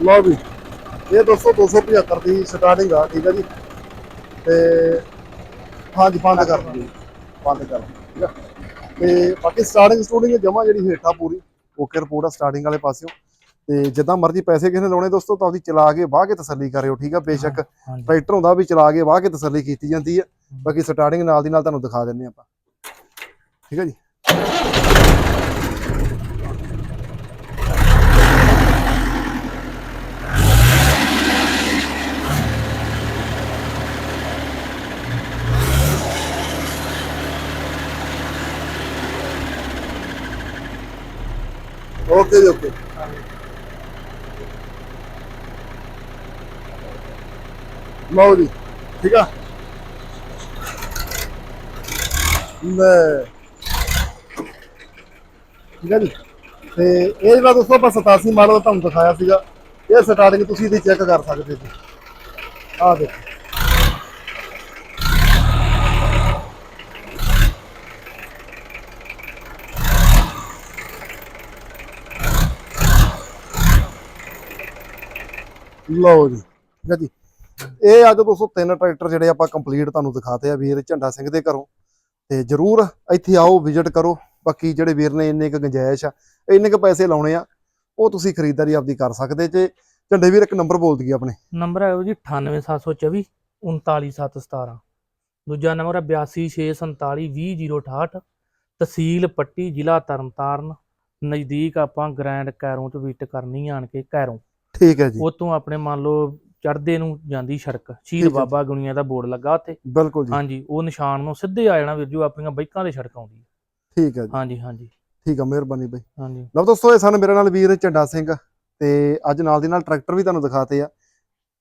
ਲਓ ਵੀ ਇਹ ਦੋਸਤੋ 275 ਦੀ ਸਟਾਰਟਿੰਗ ਆ ਠੀਕ ਆ ਜੀ। ਤੇ ਹਾਂਜੀ ਬੰਦ ਕਰ ਦਿਓ। ਬੰਦ ਕਰ ਠੀਕ ਆ। ਤੇ ਬਾਕੀ ਸਟਾਰਟਿੰਗ ਸਟੂਡਿੰਗ ਜਮਾ ਜਿਹੜੀ ਹੇਠਾਂ ਪੂਰੀ ਓਕੇ ਰਿਪੋਰਟ ਆ ਸਟਾਰਟਿੰਗ ਵਾਲੇ ਪਾਸਿਓਂ। ਤੇ ਜਿੱਦਾਂ ਮਰਜ਼ੀ ਪੈਸੇ ਕਿਸੇ ਨੇ ਲਾਉਣੇ ਦੋਸਤੋ ਤਾਂ ਉਹਦੀ ਚਲਾ ਕੇ ਵਾਹ ਕੇ ਤਸੱਲੀ ਕਰਿਓ ਠੀਕ ਆ। ਬੇਸ਼ੱਕ ਟਰੈਕਟਰ ਹੁੰਦਾ ਵੀ ਚਲਾ ਕੇ ਵਾਹ ਕੇ ਤਸੱਲੀ ਕੀਤੀ ਜਾਂਦੀ ਹੈ ਬਾਕੀ ਸਟਾਰਟਿੰਗ ਨਾਲ ਦੀ ਨਾਲ ਤੁਹਾਨੂੰ ਦਿਖਾ ਦਿੰਨੇ ਆਪਾਂ। ਠੀਕ ਹੈ ਜੀ। ਓਕੇ ਜੀ ਓਕੇ ਲਓ ਜੀ, ਠੀਕ ਆ? ਲੈ। ਠੀਕ ਆ ਜੀ? ਤੇ ਇਹ ਜਿਹੜਾ ਦੋਸਤੋ ਆਪਾਂ 87 ਮਾਡਲ ਦਾ ਤੁਹਾਨੂੰ ਦਿਖਾਇਆ ਸੀਗਾ, ਇਹ ਸਟਾਰਟਿੰਗ ਤੁਸੀਂ ਇਹਦੀ ਚੈੱਕ ਕਰ ਸਕਦੇ ਜੀ। ਆਹ ਦੇਖੋ। ਲਓ ਜੀ, ਠੀਕ ਹੈ ਜੀ। ਇਹ ਅੱਜ ਦੋਸਤੋ ਤਿੰਨ ਟਰੈਕਟਰ ਜਿਹੜੇ ਆਪਾਂ ਕੰਪਲੀਟ ਤੁਹਾਨੂੰ ਦਿਖਾਤੇ ਆ ਵੀਰ ਝੰਡਾ ਸਿੰਘ ਦੇ ਘਰੋਂ। ਤੇ ਜਰੂਰ ਇੱਥੇ ਆਓ ਵਿਜ਼ਿਟ ਕਰੋ। ਬਾਕੀ ਜਿਹੜੇ ਵੀਰ ਨੇ ਇੰਨੇ ਕੁ ਗੁੰਜਾਇਸ਼ ਆ, ਇੰਨੇ ਕੁ ਪੈਸੇ ਲਾਉਣੇ ਆ, ਉਹ ਤੁਸੀਂ ਖਰੀਦਦਾਰੀ ਆਪਦੀ ਕਰ ਸਕਦੇ ਜੇ। ਝੰਡੇ ਵੀਰ, ਇੱਕ ਨੰਬਰ ਬੋਲ ਦਈਏ ਆਪਣੇ। ਨੰਬਰ ਹੈ ਜੀ 98724 39717 ਦੂਜਾ ਨੰਬਰ ਹੈ 8264720068 ਤਹਿਸੀਲ ਪੱਟੀ, ਜ਼ਿਲ੍ਹਾ ਤਰਨਤਾਰਨ। ਨਜ਼ਦੀਕ ਆਪਾਂ ਗ੍ਰੈਂਡ ਕੈਰੋਂ ਚ ਵਿਜ਼ਿਟ ਕਰਨੀ ਆਣ ਕੇ ਕੈਰੋਂ ਠੀਕ ਹੈ ਜੀ। ਉਤੋਂ ਆਪਣੇ ਮੰਨ ਲਓ ਚੜਦੇ ਨੂੰ ਜਾਂਦੀ ਸੜਕ ਸ਼ਹੀਦ ਹੈ। ਬਾਬਾ ਗੁਣੀਆਂ ਦਾ ਬੋਰਡ ਲੱਗਾ ਉੱਥੇ। ਬਿਲਕੁਲ ਜੀ। ਹਾਂਜੀ ਉਹ ਨਿਸ਼ਾਨ ਨੂੰ ਸਿੱਧੇ ਆ ਜਾਣਾ ਵੀਰ ਜੀ ਆਪਣੀਆਂ ਬਾਈਕਾਂ ਦੇ ਸੜਕ ਆਉਂਦੀ ਹੈ। ਠੀਕ ਹੈ ਜੀ। ਹਾਂਜੀ ਹਾਂਜੀ। ਠੀਕ ਆ ਮਿਹਰਬਾਨੀ ਬਈ। ਹਾਂਜੀ। ਲਓ ਦੋਸਤੋ ਇਹ ਸਨ ਮੇਰੇ ਨਾਲ ਵੀਰ ਝੰਡਾ ਸਿੰਘ ਤੇ ਅੱਜ ਨਾਲ ਦੀ ਨਾਲ ਟਰੈਕਟਰ ਵੀ ਤੁਹਾਨੂੰ ਦਿਖਾਤੇ ਆ।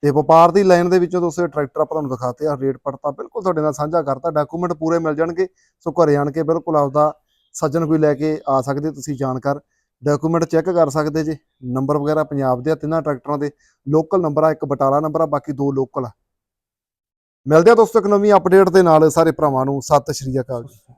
ਤੇ ਵਪਾਰ ਦੀ ਲਾਈਨ ਦੇ ਵਿੱਚੋਂ ਦੋਸਤੋ ਇਹ ਟਰੈਕਟਰ ਆਪਾਂ ਤੁਹਾਨੂੰ ਦਿਖਾਤੇ ਆ। ਰੇਟ ਪੜਤਾ ਬਿਲਕੁਲ ਤੁਹਾਡੇ ਨਾਲ ਸਾਂਝਾ ਕਰਤਾ। ਡਾਕੂਮੈਂਟ ਪੂਰੇ ਮਿਲ ਜਾਣਗੇ ਸੋ ਘਰੇ ਆਣ ਕੇ ਬਿਲਕੁਲ ਆਪਦਾ ਸੱਜਣ ਕੋਈ ਲੈ ਕੇ ਆ ਸਕਦੇ ਤੁਸੀਂ ਜਾਣਕਾਰ। ਡਾਕੂਮੈਂਟ ਚੈੱਕ ਕਰ ਸਕਦੇ ਜੇ, ਨੰਬਰ ਵਗੈਰਾ ਪੰਜਾਬ ਦੇ ਆ, ਤਿੰਨਾਂ ਟਰੈਕਟਰਾਂ ਦੇ, ਲੋਕਲ ਨੰਬਰ ਆ, ਇੱਕ ਬਟਾਲਾ ਨੰਬਰ ਆ, ਬਾਕੀ ਦੋ ਲੋਕਲ ਆ। ਮਿਲਦੇ ਆ ਦੋਸਤੋ ਇੱਕ ਨਵੀਂ ਅਪਡੇਟ ਦੇ ਨਾਲ ਸਾਰੇ ਭਰਾਵਾਂ ਨੂੰ, ਸਤਿ ਸ਼੍ਰੀ ਅਕਾਲ ਜੀ।